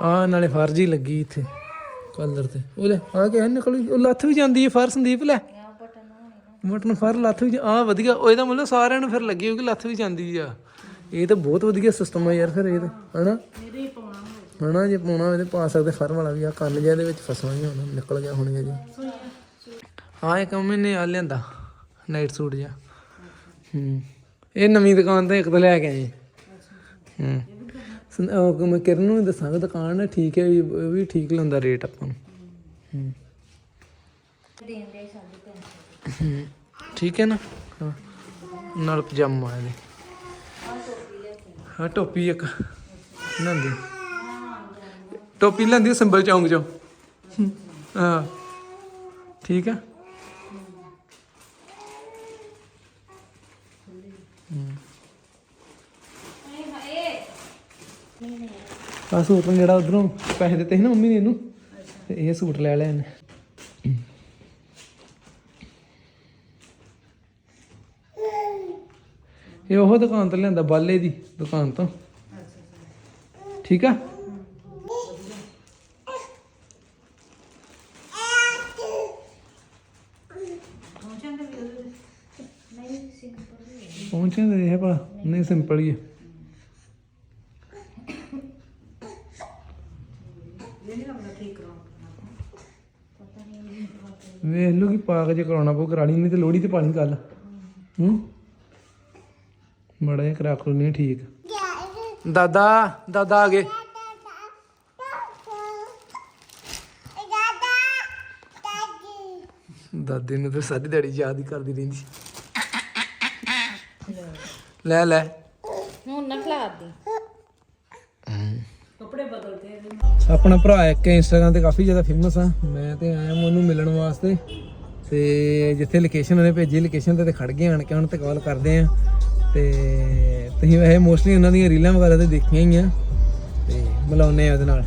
ਆ ਨਾਲੇ ਫਰਜੀ ਲੱਗੀ ਇੱਥੇ। ਕਲਰ ਤੇ। ਉਹ ਲੈ ਆ ਕੇ ਨਿਕਲੀ? ਉਹ ਲੱਥ ਵੀ ਜਾਂਦੀ ਹੈ ਫਰ ਸੰਦੀਪ, ਲੈ। ਬਟਨ ਫਰ ਲੱਥ ਵੀ ਆ ਵਧੀਆ ਉਹ ਇਹਦਾ ਮਤਲਬ ਸਾਰਿਆਂ ਨੂੰ ਫਿਰ ਲੱਗੀ ਹੋਊਗੀ ਲੱਥ ਵੀ ਜਾਂਦੀ ਆ। ਇਹ ਤਾਂ ਬਹੁਤ ਵਧੀਆ ਸਿਸਟਮ ਆ ਯਾਰ ਫਿਰ ਇਹ ਤਾਂ ਹਨਾ? ਹਨਾ ਜੇ ਪਾਉਣਾ ਹੋਵੇ ਤੇ ਪਾ ਸਕਦੇ ਫਰ ਵਾਲਾ ਵੀ ਆ ਕੰਨ ਜਿਹਾ ਦੇ ਵਿੱਚ ਫਸਣਾ ਹੀ ਹੋਣਾ ਨਿਕਲ ਗਿਆ ਹੋਣਗੇ ਜੀ। ਹਾਂ ਇੱਕ ਮੰਮੀ ਨੇ ਆ ਲਿਆਂਦਾ ਨਾਈਟ ਸੂਟ ਜਿਹਾ। ਹੂੰ ਇਹ ਨਵੀਂ ਦੁਕਾਨ ਤੋਂ ਇੱਕ ਤੋਂ ਲੈ ਕੇ ਆਏ। ਹੂੰ ਉਹ ਮੈਂ ਕਿਰਨ ਨੂੰ ਦੱਸਾਂਗਾ ਦੁਕਾਨ ਠੀਕ ਹੈ ਵੀ ਉਹ ਵੀ ਠੀਕ ਲਾਉਂਦਾ ਰੇਟ ਆਪਾਂ ਨੂੰ। ਹੂੰ। ਦੇਣ ਦੇ ਸਾਡੇ ਠੀਕ ਹੈ ਨਾ? ਹਾਂ ਨਾਲ ਪਜਾਮਾ ਇਹਦੇ ਹਾਂ, ਟੋਪੀ ਇੱਕ। ਲੈਂਦੀ। ਟੋਪੀ ਲੈਂਦੀ, ਸਿੰਬਲ ਚੌਂਕ ਚੋਂ ਹਾਂ। ਠੀਕ ਹੈ। ਆ ਸੂਟ ਨੂੰ ਜਿਹੜਾ ਉਧਰੋਂ ਪੈਸੇ ਦਿੱਤੇ ਸੀ ਨਾ ਮੰਮੀ ਨੇ ਇਹਨੂੰ, ਤੇ ਇਹ ਸੂਟ ਲੈ ਲਿਆ ਇਹਨੇ। ਇਹ ਉਹ ਦੁਕਾਨ ਤੋਂ ਲਿਆਂਦਾ, ਬਾਲੇ ਦੀ ਦੁਕਾਨ ਤੋਂ। ਠੀਕ ਆ? ਪਹੁੰਚੇ ਤੇ ਇਹ ਭਲਾ, ਨਹੀਂ ਸਿੰਪਲ ਹੀ ਹੈ ਵੇਖ ਲਓ ਕਿ ਪਾ ਕੇ ਜੇ ਕਰਾਉਣਾ ਪਊ ਕਰਾ ਲਈ ਨਹੀਂ ਤੇ ਲੋੜੀ ਤੇ ਪਾਣੀ ਕੱਲ। ਹੂੰ? ਮੜਾ ਜਿਹਾ ਕਰਾ ਕਰੋ ਨਹੀਂ ਠੀਕ। ਦਾਦਾ ਦਾਦਾ ਆ ਗਏ। ਦਾਦੇ ਨੂੰ ਤਾਂ ਸਾਰੀ ਦਿਹਾੜੀ ਯਾਦ ਹੀ ਕਰਦੀ ਰਹਿੰਦੀ। ਲੈ ਲੈ। ਹੁਣ ਨਾ ਖਲਾਰ ਦੀ ਆਪਣਾ ਭਰਾ ਇੱਕ ਇੰਸਟਾਗ੍ਰam ਤੇ ਕਾਫੀ ਜ਼ਿਆਦਾ ਫੇਮਸ ਆ। ਮੈਂ ਤੇ ਆਇਆ ਮੈਂ ਉਹਨੂੰ ਮਿਲਣ ਵਾਸਤੇ। ਤੇ ਜਿੱਥੇ ਲੋਕੇਸ਼ਨ ਉਹਨੇ ਭੇਜੀ ਲੋਕੇਸ਼ਨ ਤੇ ਤੇ ਖੜ ਗਏ ਆਣ ਕੇ ਉਹਨਾਂ ਤੇ ਕਾਲ ਕਰਦੇ ਆ। ਤੇ ਤੁਸੀਂ ਵੈਸੇ ਮੋਸਟਲੀ ਉਹਨਾਂ ਦੀਆਂ ਰੀਲਾਂ ਵਗੈਰਾ ਤੇ ਦੇਖੀਆਂ ਹੀ ਆ। ਤੇ ਮਿਲਾਉਨੇ ਆ ਉਹਦੇ ਨਾਲ।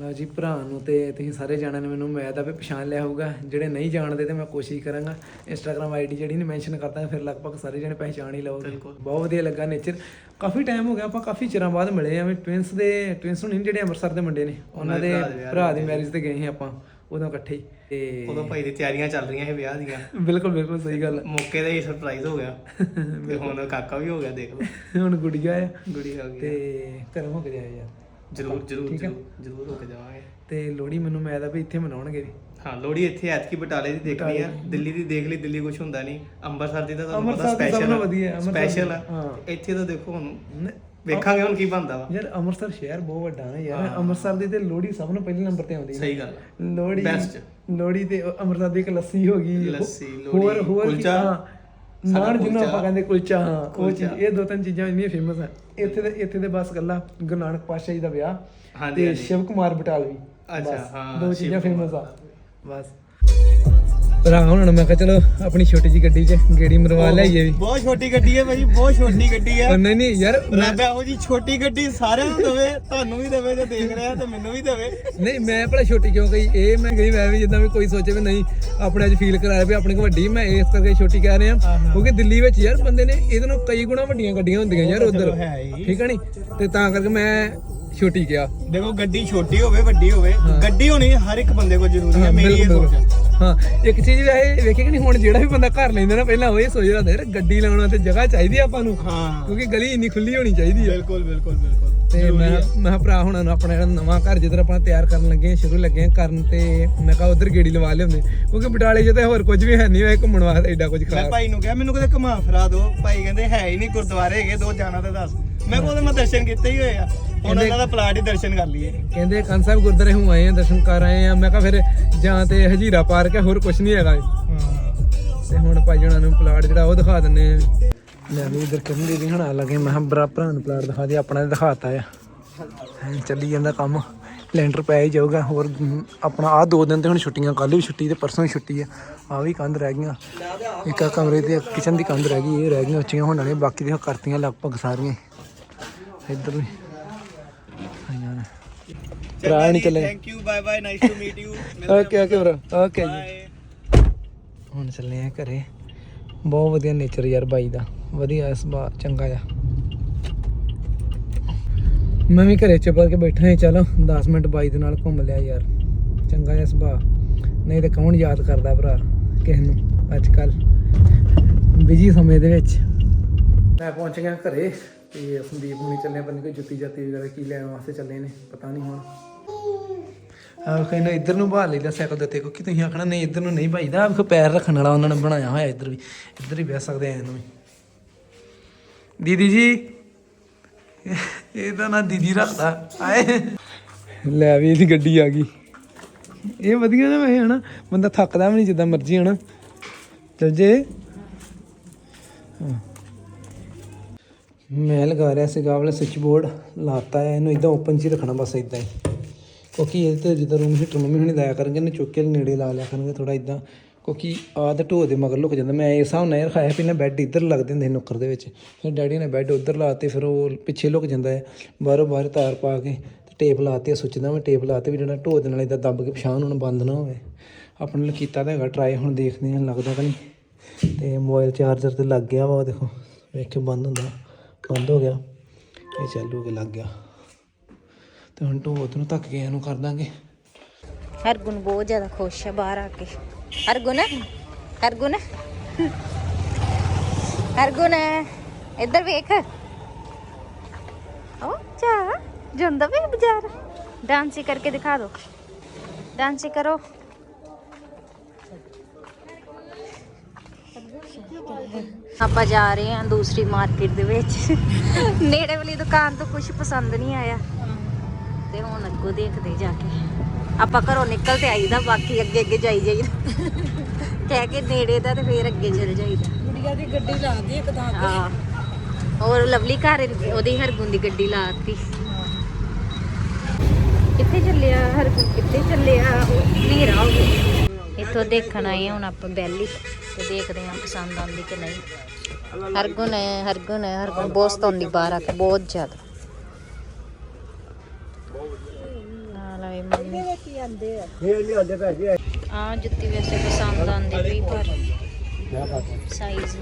ਲਓ ਜੀ ਭਰਾ ਨੂੰ ਤੇ ਤੁਸੀਂ ਸਾਰੇ ਜਾਣਿਆਂ ਨੇ ਮੈਨੂੰ ਮੈਂ ਤਾਂ ਵੀ ਪਛਾਣ ਲਿਆ ਹੋਊਗਾ। ਜਿਹੜੇ ਨਹੀਂ ਜਾਣਦੇ ਤੇ ਮੈਂ ਕੋਸ਼ਿਸ਼ ਕਰਾਂਗਾ ਇੰਸਟਾਗ੍ਰam ਆਈਡੀ ਜਿਹੜੀ ਨੇ ਮੈਂਸ਼ਨ ਕਰਦਾ ਫਿਰ ਲਗਭਗ ਸਾਰੇ ਜਣੇ ਪਹਿਚਾਣ ਹੀ ਲਓਗੇ ਬਹੁਤ ਵਧੀਆ ਲੱਗਾ ਨੇਚਰ ਕਾਫੀ ਟਾਈਮ ਹੋ ਗਿਆ ਆਪਾਂ ਕਾਫੀ ਚਿਰਾਂ ਬਾਅਦ ਮਿਲੇ ਆ। ਵੀ ਟਵਿੰਸ ਦੇ ਟਵਿੰਸ ਹੁਣੀ ਜਿਹੜੇ ਅੰਮ੍ਰਿਤਸਰ ਦੇ ਮੁੰਡੇ ਨੇ ਉਹਨਾਂ ਦੇ ਭਰਾ ਦੀ ਮੈਰਿਜ ਤੇ ਗਏ ਸੀ ਆਪਾਂ। ਉਦੋਂ ਇਕੱਠੇ ਹੀ। ਤੇ ਉਦੋਂ ਭਾਈ ਦੀ ਤਿਆਰੀਆਂ ਚੱਲ ਰਹੀਆਂ ਸੀ ਵਿਆਹ ਦੀਆਂ। ਬਿਲਕੁਲ ਬਿਲਕੁਲ ਸਹੀ ਗੱਲ ਮੌਕੇ ਦਾ ਹੀ ਸਰਪ੍ਰਾਈਜ਼ ਹੋ ਗਿਆ। ਤੇ ਹੁਣ ਕਾਕਾ ਵੀ ਹੋ ਗਿਆ ਦੇਖ ਲਓ। ਹੁਣ ਗੁੜੀਆ ਆ। ਗੁੜੀ ਹੋ ਗਈ ਤੇ ਘਰੋਂ ਹੋ ਕੇ ਜਾਇਆ ਯਾਰ। ਜਰੂਰ ਜਰੂਰ ਜਰੂਰ ਜਰੂਰ ਹੋ ਕੇ ਜਾਵਾਂਗੇ। ਤੇ ਲੋਹੜੀ ਮੈਨੂੰ ਮੈਂ ਤਾਂ ਵੀ ਇੱਥੇ ਮਨਾਉਣਗੇ ਵੀ। ਹਾਂ ਲੋਹੜੀ ਇੱਥੇ ਐਤਕੀ ਬਟਾਲੇ ਦੀ ਦੇਖਣੀ ਆ। ਦਿੱਲੀ ਦੀ ਦੇਖ ਲਈ ਦਿੱਲੀ ਕੁਝ ਹੁੰਦਾ ਨਹੀਂ। ਅੰਮ੍ਰਿਤਸਰ ਦੀ ਤਾਂ ਤੁਹਾਨੂੰ ਪਤਾ ਅੰਮ੍ਰਿਤਸਰ ਦੀ ਸਭ ਸਪੈਸ਼ਲ ਨਾਲੋਂ ਵਧੀਆ ਹੈ, ਅੰਮ੍ਰਿਤਸਰ ਸਪੈਸ਼ਲ ਆ। ਹਾਂ। ਇੱਥੇ ਤਾਂ ਦੇਖੋ ਹੁਣ। ਨ- ਵੇਖਾਂਗੇ ਹੁਣ ਕੀ ਬਣਦਾ ਵਾ। ਯਾਰ ਅੰਮ੍ਰਿਤਸਰ ਸ਼ਹਿਰ ਬਹੁਤ ਵੱਡਾ ਨਾ ਯਾਰ। ਅੰਮ੍ਰਿਤਸਰ ਦੀ ਤੇ ਲੋਹੜੀ ਸਭ ਨੂੰ ਪਹਿਲੇ ਨੰਬਰ ਤੇ ਆਉਂਦੀ ਹੈ। ਸਹੀ ਗੱਲ। ਲੋਹੜੀ Best। ਲੋਹੜੀ ਤੇ ਅੰਮ੍ਰਿਤਸਰ ਦੀ ਇੱਕ ਲੱਸੀ ਹੋ ਗਈ। ਲੱਸੀ, ਹੋਰ ਲੋਹੜੀ, ਹੋਰ ਕੁਲਚਾ। ਨਾਨ ਜਿਹਨੂੰ। ਆਪਾਂ ਕਹਿੰਦੇ ਕੁਲਚਾ ਹਾਂ। ਉਹ। ਚੀਜ਼ ਇਹ ਦੋ ਤਿੰਨ ਚੀਜ਼ਾਂ ਇੰਨੀਆਂ ਫੇਮਸ ਆ। ਇੱਥੇ ਦੇ ਇੱਥੇ ਦੇ ਬਸ ਗੱਲਾਂ। ਗੁਰੂ ਨਾਨਕ ਪਾਤਸ਼ਾਹ ਜੀ ਦਾ ਵਿਆਹ ਤੇ। ਸ਼ਿਵ ਕੁਮਾਰ ਬਟਾਲਵੀ। ਅੱਛਾ, ਹਾਂ, ਦੋ ਚੀਜ਼ਾਂ ਫੇਮਸ ਆ। ਬਸ। ਭਰਾ ਹੁਣ ਮੈਂ ਕਿਹਾ ਚਲੋ ਆਪਣੀ ਛੋਟੀ ਜੀ ਗੱਡੀ 'ਚ ਗੇੜੀ ਮਰਵਾ ਲਿਆਈਏ ਵੀ। ਬਹੁਤ ਛੋਟੀ ਗੱਡੀ ਹੈ ਭਾਈ ਬਹੁਤ ਛੋਟੀ ਗੱਡੀ ਪਰ ਨਹੀਂ ਨਹੀਂ ਯਾਰ ਮੈਂ- ਰੱਬ ਇਹੋ ਜੀ ਛੋਟੀ ਗੱਡੀ ਸਾਰਿਆਂ ਨੂੰ ਦੇਵੇ ਤੁਹਾਨੂੰ ਵੀ ਦੇਵੇ ਜੇ ਦੇਖ ਰਿਹਾ ਤੇ ਮੈਨੂੰ ਵੀ ਦੇਵੇ। ਨਹੀਂ ਮੈਂ ਭਲਾ ਛੋਟੀ ਕਿਉਂ ਕਹੀ? ਇਹ ਮੈਂ ਗਈ ਮੈਂ ਵੀ ਜਿੱਦਾਂ ਵੀ ਕੋਈ ਸੋਚੇ ਵੀ ਨਹੀਂ ਆਪਣੇ ਅੱਜ ਫੀਲ ਕਰਾਇਆ ਵੀ ਆਪਣੀ ਕੋ ਵੱਡੀ ਮੈਂ ਇਸ ਕਰਕੇ ਛੋਟੀ ਕਹਿ ਰਿਹਾ। ਕਿਉਂਕਿ ਦਿੱਲੀ ਵਿੱਚ ਯਾਰ ਬੰਦੇ ਨੇ ਇਹਦੇ ਨਾਲੋਂ ਕਈ ਗੁਣਾ ਵੱਡੀਆਂ ਗੱਡੀਆਂ ਹੁੰਦੀਆਂ ਯਾਰ ਉਧਰ। ਹੈ ਹੀ। ਠੀਕ ਹੈ ਨਹੀਂ ਤੇ ਤਾਂ ਕਰਕੇ ਮੈਂ ਛੋਟੀ ਕਿਹਾ ਦੇਖੋ ਗੱਡੀ ਛੋਟੀ ਹੋਵੇ ਵੱਡੀ ਹੋਵੇ ਗੱਡੀ ਹੋਣੀ ਹਰ ਇੱਕ ਬੰਦੇ ਕੋਲ ਜ਼ਰੂਰੀ ਹੈ ਮੇਰੀ ਇਹ ਸੋਚ ਹੈ। ਹਾਂ ਇੱਕ ਚੀਜ਼ ਵੈਸੇ ਵੇਖੇ ਕਿ ਨਹੀਂ ਹੁਣ ਜਿਹੜਾ ਵੀ ਬੰਦਾ ਘਰ ਲੈਂਦਾ ਨਾ ਪਹਿਲਾਂ ਉਹ ਇਹ ਸੋਚਦਾ ਹੁੰਦਾ ਯਾਰ ਗੱਡੀ ਲਾਉਣ ਵਾਸਤੇ ਜਗ੍ਹਾ ਚਾਹੀਦੀ ਆ ਆਪਾਂ ਨੂੰ ਹਾਂ। ਕਿਉਂਕਿ ਗਲੀ ਇੰਨੀ ਖੁੱਲੀ ਹੋਣੀ ਚਾਹੀਦੀ ਆ। ਬਿਲਕੁਲ ਬਿਲਕੁਲ ਬਿਲਕੁਲ। ਤੇ ਮੈਂ ਮੈਂ ਭਰਾ ਹੁਣ ਆਪਣਾ ਜਿਹੜਾ ਨਵਾਂ ਘਰ ਜਿੱਧਰ ਆਪਾਂ ਤਿਆਰ ਕਰਨ ਲੱਗੇ ਹਾਂ ਸ਼ੁਰੂ ਲੱਗੇ ਹਾਂ ਕਰਨ ਤੇ ਮੈਂ ਕਿਹਾ ਉਧਰ ਗੇੜੀ ਲਵਾ ਲਿਆਉਂਦੇ ਕਿਉਂਕਿ ਬਟਾਲੇ 'ਚ ਤਾਂ ਹੋਰ ਕੁਝ ਵੀ ਹੈ ਨਹੀਂ ਹੋਏ ਘੁੰਮਣ ਵਾਸਤੇ ਐਡਾ ਕੁਝ ਮੈਂ ਖਾਸ। ਭਾਈ ਨੂੰ ਕਿਹਾ ਮੈਨੂੰ ਕਿਤੇ ਘੁਮਾ ਫਿਰਾ ਦਿਓ ਭਾਈ ਕਹਿੰਦੇ ਹੈ ਹੀ ਨਹੀਂ ਗੁਰਦੁਆਰੇ ਹੈਗੇ ਦੋ ਜਾਣਾ ਤੇ ਦੱਸ। ਮੈਂ ਉਹਦੇ ਮੈਂ ਦਰਸ਼ਨ ਕੀਤੇ ਹੀ ਹੋਏ ਆ। ਹੁਣ ਉਹਨਾਂ ਦਾ ਪਲਾਟ ਹੀ ਦਰਸ਼ਨ ਕਰ ਲਈਏ। ਕਹਿੰਦੇ ਕੰਨ ਸਾਹਿਬ ਗੁਰਦੁਆਰੇ ਹੂੰ ਆਏ ਆ ਦਰਸ਼ਨ ਕਰ ਆਏ ਆ। ਮੈਂ ਕਿਹਾ ਫਿਰ ਜਾਂ ਤੇ ਹਜੀਰਾ ਪਾਰਕ ਹੈ ਹੋਰ ਕੁਝ ਨਹੀਂ ਹੈਗਾ। ਤੇ ਹੁਣ ਭਾਈ ਉਹਨਾਂ ਨੂੰ ਪਲਾਟ ਜਿਹੜਾ ਉਹ ਦਿਖਾ ਦਿੰਨੇ ਆ। ਲੈ ਵੀ ਇਧਰ ਕਰਨ ਦੀ ਹਣਾ ਲੱਗੇ ਮੈਂ ਕਿਹਾ ਬਰਾ ਭਰਾ ਨੂੰ ਪਲਾਟ ਦਿਖਾ ਦੇ ਆਪਣਾ ਦਿਖਾਤਾ ਆ। ਚੱਲੀ ਜਾਂਦਾ ਕੰਮ। ਲੈਂਟਰ ਪੈ ਹੀ ਜਾਊਗਾ ਹੋਰ ਆਪਣਾ ਆ ਦੋ ਦਿਨ ਤੇ ਹੁਣ ਛੁੱਟੀਆਂ ਕੱਲ ਵੀ ਛੁੱਟੀ ਤੇ ਪਰਸੋਂ ਵੀ ਛੁੱਟੀ ਆ। ਆ ਵੀ ਕੰਧ ਰਹਿ ਗਈਆਂ। ਇੱਕ ਆ ਕਮਰੇ ਤੇ ਕਿਚਨ ਦੀ ਕੰਧ ਰਹਿ ਗਈ ਇਹ ਰਹਿ ਗਈਆਂ ਉੱਚੀਆਂ ਹੋਣ ਵਾਲੀਆਂ ਬਾਕੀ ਦੀਆਂ ਕਰਤੀਆਂ ਲਗਭਗ ਸਾਰੀਆਂ। ਇੱਧਰ ਵੀ। ਆਈਆਂ ਨੇ ਭਰਾ ਨਹੀਂ ਚੱਲੇ। Thank you bye bye nice to meet you okay okay bro okay ਜੀ। ਹੁਣ ਚੱਲੇ ਆ ਘਰੇ। ਬਹੁਤ ਵਧੀਆ ਨੇਚਰ ਯਾਰ ਬਾਈ ਦਾ। ਵਧੀਆ ਇਸ ਬਾ ਚੰਗਾ ਆ ਮੈਂ ਵੀ ਘਰੇ ਚੁੱਪ ਕੇ ਬੈਠਾ ਹਾਂ ਚਲੋ 10 ਮਿੰਟ ਬਾਈ ਦੇ ਨਾਲ ਘੁੰਮ ਲਿਆ ਯਾਰ। ਚੰਗਾ ਆ ਸੁਭਾਅ। ਨਹੀਂ ਤਾਂ ਕੌਣ ਯਾਦ ਕਰਦਾ ਭਰਾ ਕਿਸ ਨੂੰ ਅੱਜ ਕੱਲ ਬਿਜ਼ੀ ਸਮੇਂ ਦੇ ਵਿੱਚ। ਮੈਂ ਪਹੁੰਚ ਗਿਆ ਘਰੇ। ਤੇ ਸੰਦੀਪ ਹੁਣੀ ਚੱਲੇ ਪਤਾ ਨਹੀਂ ਕੋਈ ਜੁੱਤੀ ਜਾਤੀ ਵਗੈਰਾ ਕੀ ਲੈਣ ਵਾਸਤੇ ਚੱਲੇ ਨੇ, ਪਤਾ ਨਹੀਂ ਹੁਣ। ਆ ਕਹਿੰਦਾ ਇੱਧਰ ਨੂੰ ਬਾਹਰ ਲੈਦਾ ਸਾਈਕਲ ਦੇ ਉੱਤੇ, ਕਿਉਂਕਿ ਤੁਸੀਂ ਆਖਣਾ, ਨਹੀਂ, ਇੱਧਰ ਨੂੰ ਨਹੀਂ ਭਾਈਦਾ ਆ ਪੈਰ ਰੱਖਣ ਵਾਲਾ ਉਹਨਾਂ ਨੇ ਬਣਾਇਆ ਹੋਇਆ ਇੱਧਰ ਵੀ, ਇੱਧਰ ਹੀ ਬਹਿ ਸਕਦੇ ਆ ਇਹਨੂੰ ਦੀਦੀ ਜੀ, ਇਹਦਾ ਨਾ ਦੀਦੀ ਰੱਖਦਾ, ਆਏ। ਲੈ ਵੀ ਇਹਦੀ ਗੱਡੀ ਆ ਗਈ। ਇਹ ਵਧੀਆ ਨਾ ਵੈਸੇ, ਹਨਾ, ਬੰਦਾ ਥੱਕਦਾ ਵੀ ਨਹੀਂ ਜਿੱਦਾਂ ਮਰਜ਼ੀ, ਹਨਾ। ਚੱਲ ਜੇ। ਹਾਂ। ਮੈਂ ਲਗਾ ਰਿਹਾ ਸੀਗਾ ਵਾਲਾ ਸਵਿਚ ਬੋਰਡ ਲਾਤਾ ਹੈ, ਇਹਨੂੰ ਇਦਾਂ ਓਪਨ 'ਚ ਹੀ ਰੱਖਣਾ, ਬਸ ਇਦਾਂ ਹੀ। ਕਿਉਂਕਿ ਇਹ ਤੇ ਜਿੱਦਾਂ ਰੂਮ ਹੀਟਰ ਮੰਮੀ ਹੁਣੇ ਲਾਇਆ ਕਰਨਗੇ, ਇਹਨੂੰ ਚੁੱਕ ਕੇ ਨੇੜੇ ਲਾ ਲਿਆ ਕਰਨਗੇ ਥੋੜਾ ਇਦਾਂ ਕਿਉਂਕਿ ਆਹ ਤਾਂ ਢੋ ਦੇ ਮਗਰ ਲੁਕ ਜਾਂਦਾ। ਮੈਂ ਇਸ ਹਿਸਾਬ ਨਾਲ ਰਖਾਇਆ ਵੀ ਪਹਿਲਾਂ ਬੈੱਡ ਇੱਧਰ ਲੱਗਦੇ ਹੁੰਦੇ ਨੁੱਕਰ ਦੇ ਵਿੱਚ। ਫਿਰ ਡੈਡੀ ਨੇ ਬੈੱਡ ਉੱਧਰ ਲਾਤੇ ਫਿਰ ਉਹ ਪਿੱਛੇ ਲੁਕ ਜਾਂਦਾ ਹੈ। ਬਾਹਰੋਂ ਬਾਹਰ ਤਾਰ ਪਾ ਕੇ ਤੇ ਟੇਪ ਲਾਤੀ ਸੁੱਚ ਮੈਂ ਟੇਪ ਲਾਤੇ ਵੀ ਜਿਹੜਾ ਢੋ ਦੇ ਨਾਲ ਇਦਾਂ ਦੱਬ ਕੇ ਪਛਾਣ ਹੁਣ ਬੰਦ ਨਾ ਹੋਵੇ। ਆਪਣੇ ਲਈ ਕੀਤਾ ਤਾਂ ਹੈਗਾ ਟਰਾਈ ਹੁਣ ਦੇਖਦੇ ਹਾਂ, ਲੱਗਦਾ ਕਿ ਨਹੀਂ। ਤੇ ਮੋਬਾਈਲ ਚਾਰਜਰ ਤੇ ਲੱਗ ਗਿਆ ਵਾ, ਉਹ ਦੇਖੋ ਵੇਖਿਓ ਬੰਦ ਹੁੰਦਾ। ਬੰਦ ਹੋ ਗਿਆ। ਇਹ ਚਾਲੂ ਕੇ ਲੱਗ ਗਿਆ। ਤੇ ਹੁਣ ਢੋ ਨੂੰ ਧੱਕ ਕੇ ਇਹਨੂੰ ਕਰ ਦਾਂਗੇ। ਹਰਗੁਣ ਬਹੁਤ ਜ਼ਿਆਦਾ ਖੁਸ਼ ਹੈ ਬਾਹਰ ਆ ਕੇ। ਹਰਗੁਣ ਹਰਗੁਣ। ਹਰਗੁਣ, ਇੱਧਰ ਵੇਖ। ਉਹ ਚਾ ਜਾਂਦਾ ਵੇ ਬਾਜ਼ਾਰ। ਡਾਂਸ ਹੀ ਕਰਕੇ ਦਿਖਾ ਦੋ। ਡਾਂਸ ਹੀ ਕਰੋ। ਆਪਾਂ ਜਾ ਰਹੇ ਹਾਂ ਦੂਸਰੀ ਮਾਰਕੀਟ ਦੇ ਵਿੱਚ। ਨੇੜੇ ਵਾਲੀ ਦੁਕਾਨ ਤੋਂ ਕੁਝ ਪਸੰਦ ਨਹੀਂ ਆਇਆ। ਤੇ ਹੁਣ ਅੱਗੋਂ ਦੇਖਦੇ ਜਾ ਕੇ। ਆਪਾਂ ਘਰੋਂ ਨਿਕਲ ਤੇ ਆਈਦਾ ਬਾਕੀ ਅੱਗੇ ਅੱਗੇ ਜਾਈ ਜਾਈਦਾ। ਕਹਿ ਕੇ ਨੇੜੇ ਦਾ ਤੇ ਫੇਰ ਅੱਗੇ ਚਲ ਜਾਈਦਾ। ਗੁੜੀਆ ਦੀ ਗੱਡੀ ਲਾਦੀ ਇੱਕ ਥਾਂ ਹਾਂ। ਔਰ ਲਵਲੀ ਘਰ ਉਹਦੀ ਹਰਗੁਣ ਦੀ ਗੱਡੀ ਲਾਤੀ ਕਿੱਥੇ ਚੱਲਿਆ? ਹਰਗੁਣ ਕਿੱਥੇ ਚੱਲਿਆ? ਉਹ ਹਨੇਰਾ ਹੋ ਗਿਆ। ਇੱਥੋਂ ਦੇਖਣ ਆਏ ਹੁਣ ਆਪਾਂ ਬੈਲੀ ਤੇ ਦੇਖਦੇ ਹਾਂ ਪਸੰਦ ਆਉਂਦੀ ਕਿ ਨਹੀਂ। ਹਰਗੁਣ ਹੈ ਹਰਗੁਣ ਹੈ, ਹਰਗੁਣ ਬਹੁਤ ਸਤਾਉਂਦੀ ਬਾਹਰ ਆ ਕੇ, ਬਹੁਤ ਜ਼ਿਆਦਾ। ਨਾਲ ਮੰਮੀ। ਕੀ ਆਂਦੇ ਆ ਆ ਜੁੱਤੀ ਵੈਸੇ ਪਸੰਦ ਆਂਦੀ ਪਈ, ਪਰ ਸਾਈਜ਼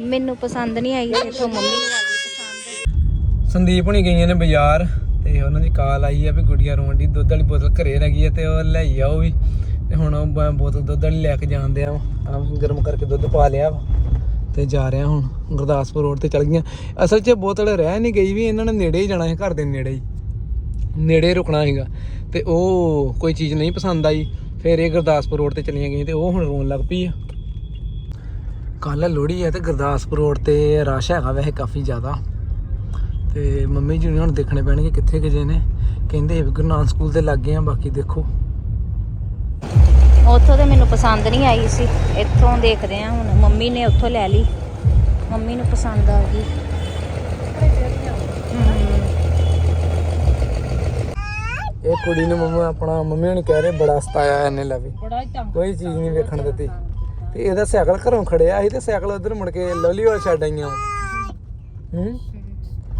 ਮੈਨੂੰ ਪਸੰਦ ਨਹੀਂ ਆਈ, ਇਥੋਂ ਮੰਮੀ ਨੂੰ ਆ ਗਈ ਪਸੰਦ। ਸੰਦੀਪ ਹੁਣੀ ਗਈਆਂ ਨੇ ਬਾਜ਼ਾਰ ਤੇ ਉਹਨਾਂ ਦੀ ਕਾਲ ਆਈ ਆ ਵੀ ਗੁੜੀਆ ਰੋਣ ਦੀ ਦੁੱਧ ਵਾਲੀ ਬੋਤਲ ਘਰੇ ਰਹਿ ਗਈ ਆ ਤੇ ਉਹ ਲਈ ਆ ਉਹ ਵੀ। ਤੇ ਹੁਣ ਉਹ ਬੋਤਲ ਦੁੱਧ ਵਾਲੀ ਲੈ ਕੇ ਜਾਂਦੇ ਆ ਆ ਗਰਮ ਕਰਕੇ ਦੁੱਧ ਪਾ ਲਿਆ ਵਾ ਤੇ ਜਾ ਰਿਹਾ ਹੁਣ, ਗੁਰਦਾਸਪੁਰ ਰੋਡ ਤੇ ਚੱਲ ਗਈਆਂ। ਅਸਲ 'ਚ ਬੋਤਲ ਰਹਿ ਨਹੀਂ ਗਈ ਵੀ ਇਹਨਾਂ ਨੇ ਨੇੜੇ ਹੀ ਜਾਣਾ ਸੀ, ਘਰ ਦੇ ਨੇੜੇ ਹੀ। ਨੇੜੇ ਰੁਕਣਾ ਸੀਗਾ ਤੇ ਉਹ ਕੋਈ ਚੀਜ਼ ਨਹੀਂ ਪਸੰਦ ਆਈ। ਫਿਰ ਇਹ ਗੁਰਦਾਸਪੁਰ ਰੋਡ ਤੇ ਚਲੀਆਂ ਗਈਆਂ ਤੇ ਉਹ ਹੁਣ ਰੋਣ ਲੱਗ ਪਈ ਆ। ਕੱਲ ਲੋਹੜੀ ਹੈ ਤੇ ਗੁਰਦਾਸਪੁਰ ਰੋਡ ਤੇ ਰਸ਼ ਹੈਗਾ ਵੈਸੇ ਕਾਫੀ ਜ਼ਿਆਦਾ। ਤੇ ਮੰਮੀ ਜੀ ਨੂੰ ਹੁਣ ਦੇਖਣੇ ਪੈਣਗੇ ਕਿੱਥੇ ਗਏ ਨੇ। ਕਹਿੰਦੇ ਵੀ ਗੁਰੂ ਨਾਨਕ ਸਕੂਲ ਦੇ ਲੱਗੇ ਆ, ਬਾਕੀ ਦੇਖੋ। ਉੱਥੋਂ ਤੇ ਮੈਨੂੰ ਪਸੰਦ ਨਹੀਂ ਆਈ ਸੀ। ਇੱਥੋਂ ਦੇਖਦੇ ਆ ਹੁਣ। ਮੰਮੀ ਨੇ ਉੱਥੋਂ ਲੈ ਲਈ। ਮੰਮੀ ਨੂੰ ਪਸੰਦ ਆ ਗਈ। ਇਹ ਕੁੜੀ ਨੂੰ ਮੰਮਾ ਆਪਣਾ ਮੰਮੀ ਨੂੰ ਕਹਿ ਰਹੇ ਬੜਾ ਸਤਾਇਆ ਇਹਨੇ ਲਵੀ ਬੜਾ ਹੀ ਤੰਗ ਕੋਈ ਚੀਜ਼ ਨਹੀਂ ਵੇਖਣ ਦਿੱਤੀ। ਤੇ ਇਹਦਾ ਸਾਈਕਲ ਘਰੋਂ ਖੜਿਆ ਸੀ ਤੇ ਸਾਈਕਲ ਉਧਰ ਮੁੜ ਕੇ ਲਵਲੀ ਵਾਲ ਛੱਡ ਆਈਆਂ। ਹੂੰ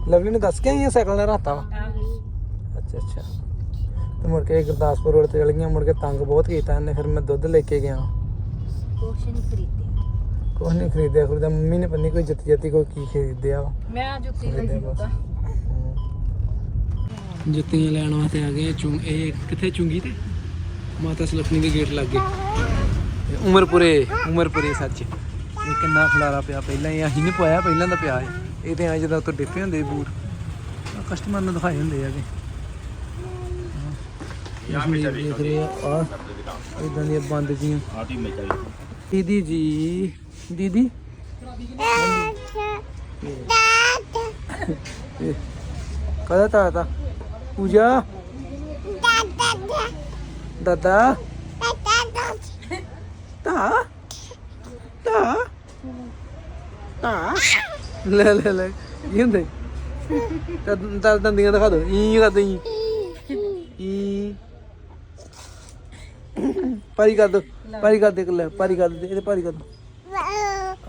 ਲਵਲੀ ਨੂੰ ਦੱਸ ਕੇ ਆਈਆਂ ਸਾਈਕਲ ਨੇ ਰਾਤਾ? ਵਾ ਅੱਛਾ ਅੱਛਾ। ਤੇ ਮੁੜ ਕੇ ਗੁਰਦਾਸਪੁਰ ਰੋਡ ਤੇ ਚਲ ਗਈਆਂ ਮੁੜ ਕੇ ਤੰਗ ਬਹੁਤ ਕੀਤਾ ਇਹਨੇ ਫਿਰ ਮੈਂ ਦੁੱਧ ਲੈ ਕੇ ਗਿਆ। ਕੁਛ ਨਹੀਂ ਖਰੀਦੇ ਕੁਛ ਨਹੀਂ ਖਰੀਦਿਆ ਖਰੀਦਿਆ ਮੰਮੀ ਨੇ ਪੰਨੀ ਕੋਈ ਜੱਤੀ ਜੱਤੀ ਕੋਈ ਕੀ ਖਰੀਦਿਆ ਵਾ। ਮੈਂ ਜੁੱਤੀ ਲਈ ਬਸ ਜੁੱਤੀਆਂ ਲੈਣ ਵਾਸਤੇ ਆ ਗਏ ਚੁੰ ਇਹ ਕਿੱਥੇ ਚੁੰਗੀ ਤੇ? ਮਾਤਾ ਸੁਲੱਖਣੀ ਦੇ ਗੇਟ ਲੱਗੇ। ਉਮਰਪੁਰੇ ਉਮਰਪੁਰੇ ਸੱਚ। ਇਹ ਕਿੰਨਾ ਖਲਾਰਾ ਪਿਆ ਪਹਿਲਾਂ ਹੀ ਅਸੀਂ ਨਹੀਂ ਪਾਇਆ ਪਹਿਲਾਂ ਦਾ ਪਿਆ ਹੈ ਇਹ ਤੇ ਆ ਜਦੋਂ ਉੱਤੇ ਡਿੱਪੇ ਹੁੰਦੇ ਸੀ ਬੂਟ। ਕਸਟਮਰ ਨੂੰ ਦਿਖਾਏ ਹੁੰਦੇ ਆਗੇ ਯਹਾਂ ਪੇ ਦੇਖ ਰਹੇ ਆ। ਆ। ਇਦਾਂ ਦੀਆਂ ਬੰਦ ਜੀਆਂ। ਦੀਦੀ ਜੀ। ਦੀਦੀ? ਕਦਾ ਤਾ ਤਾ? ਪੂਜਾ? ਦਾਦਾ? ਤਾ? ਤਾ? ਤਾ? ਲੈ ਲੈ ਲੈ। ਕੀ ਹੁੰਦੇ? ਤਾਂ ਦੰਦੀਆਂ ਦਿਖਾ ਦੋ ਈ ਕਰ ਦੋ ਪਾਰੀ ਕਰ ਦੋ ਪਾਰੀ ਕਰ ਦੇ ਲੈ ਪਾਰੀ ਕਰ ਦੇ, ਇਹਦੇ ਪਾਰੀ ਕਰ ਦੋ।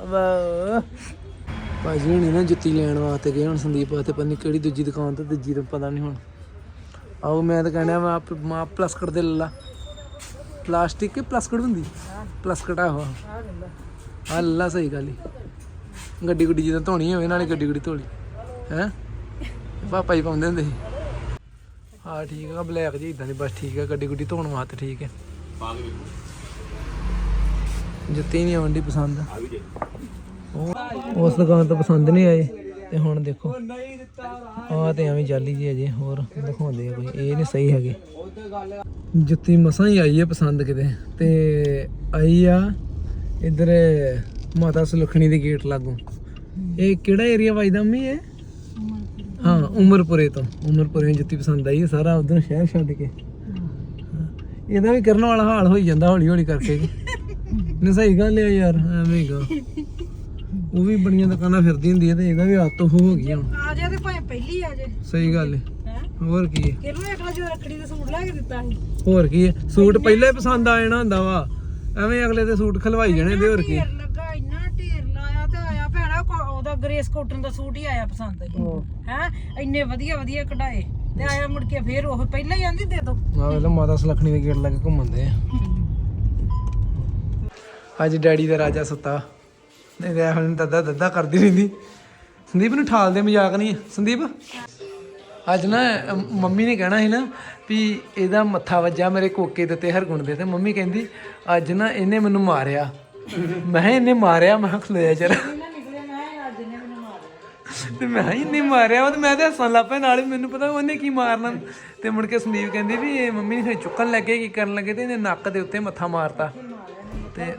ਵਾਹ। ਭਾਜੀ ਹੁਣੀ ਨਾ ਜੁੱਤੀ ਲੈਣ ਵਾਸਤੇ ਗਏ ਹੁਣ ਸੰਦੀਪ ਵਾਸਤੇ, ਪਤਾ ਨਹੀਂ ਕਿਹੜੀ ਦੂਜੀ ਦੁਕਾਨ ਤੇ, ਦੂਜੀ ਦਾ ਪਤਾ ਨਹੀਂ ਹੁਣ। ਆਓ ਮੈਂ ਤਾਂ ਕਹਿੰਦਾ ਮੈਂ ਆਪ ਮਾਂ ਪਲਸਕਟ ਦੇ ਲੱਲਾ। ਪਲਾਸਟਿਕ ਕੇ ਪਲਸਕਟ ਹੁੰਦੀ? ਪਲਸਕਟ ਆ ਉਹ ਆ ਲੱਲਾ ਸਹੀ ਗੱਲ ਹੀ ਗੱਡੀ ਗੁੱਡੀ ਜਦੋਂ ਧੋਣੀ ਹੋਵੇ, ਨਾਲੇ ਗੱਡੀ ਗੁੱਡੀ ਧੋਲੀ ਹੈ? ਪਾਪਾ ਜੀ ਪਾਉਂਦੇ ਹੁੰਦੇ ਸੀ। ਹਾਂ ਠੀਕ ਆ ਬਲੈਕ ਜੀ ਇਦਾਂ ਦੀ, ਬਸ ਠੀਕ ਆ ਗੱਡੀ ਗੁੱਡੀ ਧੋਣ ਵਾਸਤੇ ਠੀਕ ਹੈ ਜੁੱਤੀ ਨਹੀਂ ਆਉਂਦੀ ਪਸੰਦ। ਉਹ ਉਸ ਦੁਕਾਨ ਤੋਂ ਪਸੰਦ ਨਹੀਂ ਆਏ ਤੇ ਹੁਣ ਦੇਖੋ। ਆ ਤੇ ਐਵੇਂ ਜਾਲੀ ਜੀ ਅਜੇ ਹੋਰ ਦਿਖਾਉਂਦੇ ਆ ਕੋਈ। ਇਹ ਨਹੀਂ ਸਹੀ ਹੈਗੇ। ਜੁੱਤੀ ਮਸਾਂ ਹੀ ਆਈ ਹੈ ਪਸੰਦ ਕਿਤੇ। ਤੇ ਆਈ ਆ ਇਧਰ ਮਾਤਾ ਸੁਲੱਖਣੀ ਦੇ ਗੇਟ ਲਾਗੋਂ। ਇਹ ਕਿਹੜਾ ਏਰੀਆ ਵੱਜਦਾ ਮੰਮੀ ਇਹ? ਹਾਂ ਉਮਰਪੁਰੇ ਤੋਂ। ਉਮਰਪੁਰੇ ਜੁੱਤੀ ਪਸੰਦ ਆਈ ਹੈ ਸਾਰਾ ਉਧਰ ਸ਼ਹਿਰ ਛੱਡ ਕੇ। ਹਾਂ। ਇਹਦਾ ਵੀ ਕਰਨ ਵਾਲਾ ਹਾਲ ਹੋਈ ਜਾਂਦਾ ਹੌਲੀ ਹੌਲੀ ਕਰਕੇ ਨਹੀਂ ਸਹੀ ਗੱਲ ਹੈ ਯਾਰ ਐਵੇਂ ਹੀ ਗਾ। ਉਹ ਵੀ ਬੜੀਆਂ ਦੁਕਾਨਾਂ ਫਿਰਦੀ ਹੁੰਦੀ ਹੈ ਤੇ ਇਹਦਾ ਵੀ ਆਦਤ ਹੋ ਗਈ ਹੁਣ। ਆ ਜਾ ਤੇ ਭਾਵੇਂ ਪਹਿਲੀ ਆ ਜੇ। ਸਹੀ ਗੱਲ ਹੈ ਹੈ? ਹੋਰ ਕੀ ਹੈ ਕਿਹਨੂੰ ਇੱਕ ਜੋ ਰੱਖੜੀ ਦਾ ਸੂਟ ਲੈ ਕੇ ਦਿੱਤਾ ਸੀ ਹੋਰ ਕੀ ਹੈ ਸੂਟ ਪਹਿਲਾਂ ਹੀ ਪਸੰਦ ਆ ਜਾਣਾ ਹੁੰਦਾ ਵਾ। ਐਵੇਂ ਅਗਲੇ ਦੇ ਸੂਟ ਖਲਵਾਈ ਜਾਣੇ ਦੇ ਹੋਰ ਕੀ ਲੱਗਾ ਇੰਨਾ ਢੇਰ ਲਾਇਆ ਤੇ ਆਇਆ ਭੈਣਾ ਉਹਦਾ ਗ੍ਰੇਸ ਕੋਟਨ ਦਾ ਸੂਟ ਹੀ ਆਇਆ ਪਸੰਦ। ਹੈ? ਇੰਨੇ ਵਧੀਆ ਵਧੀਆ ਕਢਾਏ। ਤੇ ਆਇਆ ਮੁੜ ਕੇ ਫੇਰ ਉਹ ਪਹਿਲਾਂ ਹੀ ਆਂਦੀ ਦੇ ਦੋ। ਆ ਵੇਲੇ ਮਾਤਾ ਸੁਲੱਖਣੀ ਦੇ ਗੇਟ ਲੱਗੇ ਘੁੰਮਦੇ ਆ। ਅੱਜ ਡੈਡੀ ਦਾ ਰਾਜਾ ਸੁੱਤਾ। ਨਹੀਂ ਤੇ ਹੁਣ ਦੱਦਾ ਦੱਦਾ ਕਰਦੀ ਰਹਿੰਦੀ। ਸੰਦੀਪ ਨੂੰ ਠਾਲਦੇ ਮਜ਼ਾਕ ਨਹੀਂ ਸੰਦੀਪ? ਅੱਜ ਨਾ ਅਮ, ਮੰਮੀ ਨੇ ਕਹਿਣਾ ਸੀ ਨਾ ਵੀ ਇਹਦਾ ਮੱਥਾ ਵੱਜਾ ਮੇਰੇ ਕੋਕੇ ਦੇ ਉੱਤੇ ਹਰਗੁਣ ਦੇ ਤੇ ਮੰਮੀ ਕਹਿੰਦੀ ਅੱਜ ਨਾ ਇਹਨੇ ਮੈਨੂੰ ਮਾਰਿਆ। ਮੈਂ ਕਿਹਾ ਇਹਨੇ ਮਾਰਿਆ? ਮੈਂ ਕਿਹਾ ਖਲੋਇਆ ਜਰਾ ਤੇ ਮੈਂ ਇਹਨੇ ਮਾਰਿਆ ਉਹ ਤੇ ਮੈਂ ਤੇ ਹੱਸਣ ਲੱਗ ਪਿਆ ਨਾਲ ਹੀ। ਮੈਨੂੰ ਪਤਾ ਉਹਨੇ ਕੀ ਮਾਰਨਾ। ਤੇ ਮੁੜ ਕੇ ਸੰਦੀਪ ਕਹਿੰਦੀ ਵੀ ਇਹ ਮੰਮੀ ਨੇ ਚੁੱਕਣ ਲੱਗੇ ਕੀ ਕਰਨ ਲੱਗੇ ਤੇ ਇਹਨੇ ਨੱਕ ਦੇ ਉੱਤੇ ਮੱਥਾ ਮਾਰਤਾ। ਤੇ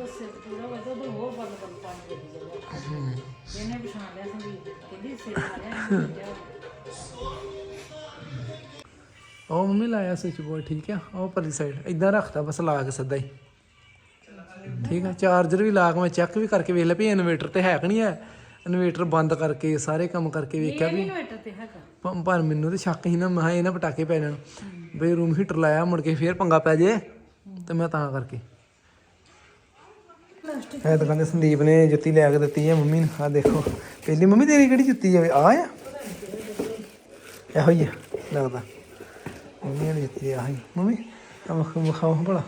ਉਹ ਮੰਮੀ ਲਾਇਆ ਸਵਿਚ ਬੋਰਡ ਠੀਕ ਆ? ਉਹ ਪਰਲੀ ਸਾਈਡ ਇਦਾਂ ਰੱਖਤਾ ਬਸ ਲਾ ਕੇ ਸਿੱਧਾ ਹੀ। ਠੀਕ ਆ ਚਾਰਜਰ ਵੀ ਲਾ ਕੇ ਮੈਂ ਚੈੱਕ ਵੀ ਕਰਕੇ ਵੇਖ ਲਿਆ ਵੀ ਇਨਵੇਟਰ ਤੇ ਹੈ ਕਿ ਨਹੀਂ ਹੈ। ਇਨਵੇਟਰ ਬੰਦ ਕਰਕੇ ਸਾਰੇ ਕੰਮ ਕਰਕੇ ਵੇਖਿਆ ਵੀ ਇਨਵੇਟਰ ਤੇ ਹੈਗਾ। ਪ- ਪਰ ਮੈਨੂੰ ਤੇ ਸ਼ੱਕ ਸੀ ਨਾ ਮੈਂ ਕਿਹਾ ਇਹ ਨਾ ਪਟਾਕੇ ਪੈ ਜਾਣ। ਬਈ ਰੂਮ ਹੀਟਰ ਲਾਇਆ ਮੁੜ ਕੇ ਫੇਰ ਪੰਗਾ ਪੈ ਜੇ ਤੇ ਮੈਂ ਤਾਂ ਕਰਕੇ। ਇਹ ਤਾਂ ਕਹਿੰਦੇ ਸੰਦੀਪ ਨੇ ਜੁੱਤੀ ਲੈ ਕੇ ਦਿੱਤੀ ਹੈ ਮੰਮੀ ਨੂੰ। ਆ ਦੇਖੋ ਪਹਿਲੀ ਮੰਮੀ ਤੇਰੀ ਕਿਹੜੀ ਜੁੱਤੀ ਜਾਵੇ ਆ ਆ? ਇਹੋ ਹੀ ਆ ਲੱਗਦਾ। ਇਹਨੇ ਨੇ ਜਿੱਤੇ ਆ ਹੀ। ਮੰਮੀ ਆ ਵਖ ਵਿਖਾਓ ਭਲਾ।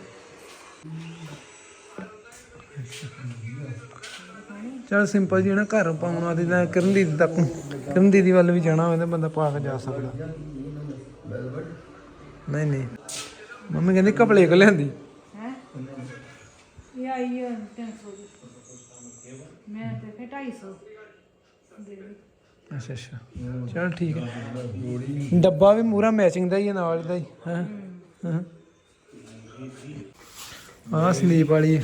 ਚਲ ਸਿੰਪਲ ਜੀ ਨਾ ਘਰ ਪਾਉਣ ਦਾ ਕਰਨ ਦੀਦੀ ਤੱਕ ਕਰਨ ਦੀਦੀ ਵੱਲ ਵੀ ਜਾਣਾ ਹੋਵੇ ਤਾਂ ਬੰਦਾ ਪਾ ਕੇ ਜਾ ਸਕਦਾ। ਨਹੀਂ ਨਹੀਂ। ਮੰਮੀ ਕਹਿੰਦੀ ਕਪੜੇ ਕੋ ਲਿਆਂਦੀ? ਹੈ? ਇਹ ਆਈ ਹੈ 300 ਦੀ। ਮੈਂ ਤੇ ਫਿਰ 250 ਦੇ ਦੇ ਅੱਛਾ ਅੱਛਾ। ਚਲ ਠੀਕ ਹੈ। ਡੱਬਾ ਵੀ ਮੂਰਾ ਮੈਚਿੰਗ ਦਾ ਹੀ ਹੈ ਨਾਲ ਦਾ ਹੀ ਹਾਂ? ਹਾਂ। ਆਹ ਸਲੀਪ ਵਾਲੀ।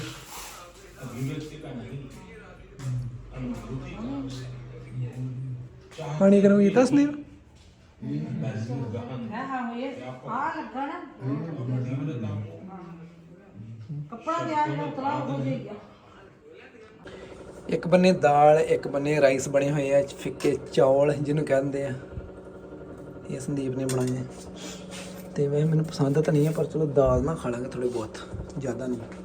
ਪਾਣੀ ਗਰਮ ਕੀਤਾ ਸਲੀਪ ਹੈ ਹਾਂ ਇਹ ਆ ਲੱਗਾ ਨਾ ਕੱਪੜਾ ਦੇ ਆ ਜਿਹੜਾ ਉਤਲਾ ਹੋ ਜਾਏਗਾ ਇੱਕ ਬੰਨੇ ਦਾਲ, ਇੱਕ ਬੰਨੇ ਰਾਈਸ ਬਣੇ ਹੋਏ ਆ, ਫਿੱਕੇ ਚੌਲ ਜਿਹਨੂੰ ਕਹਿੰਦੇ ਆ। ਇਹ ਸੰਦੀਪ ਨੇ ਬਣਾਏ ਤੇ ਵੈਸੇ ਮੈਨੂੰ ਪਸੰਦ ਤਾਂ ਨਹੀਂ ਆ, ਪਰ ਚਲੋ ਦਾਲ ਨਾ ਖਾ ਲਾਂਗੇ ਥੋੜੀ ਬਹੁਤ, ਜ਼ਿਆਦਾ ਨਹੀਂ।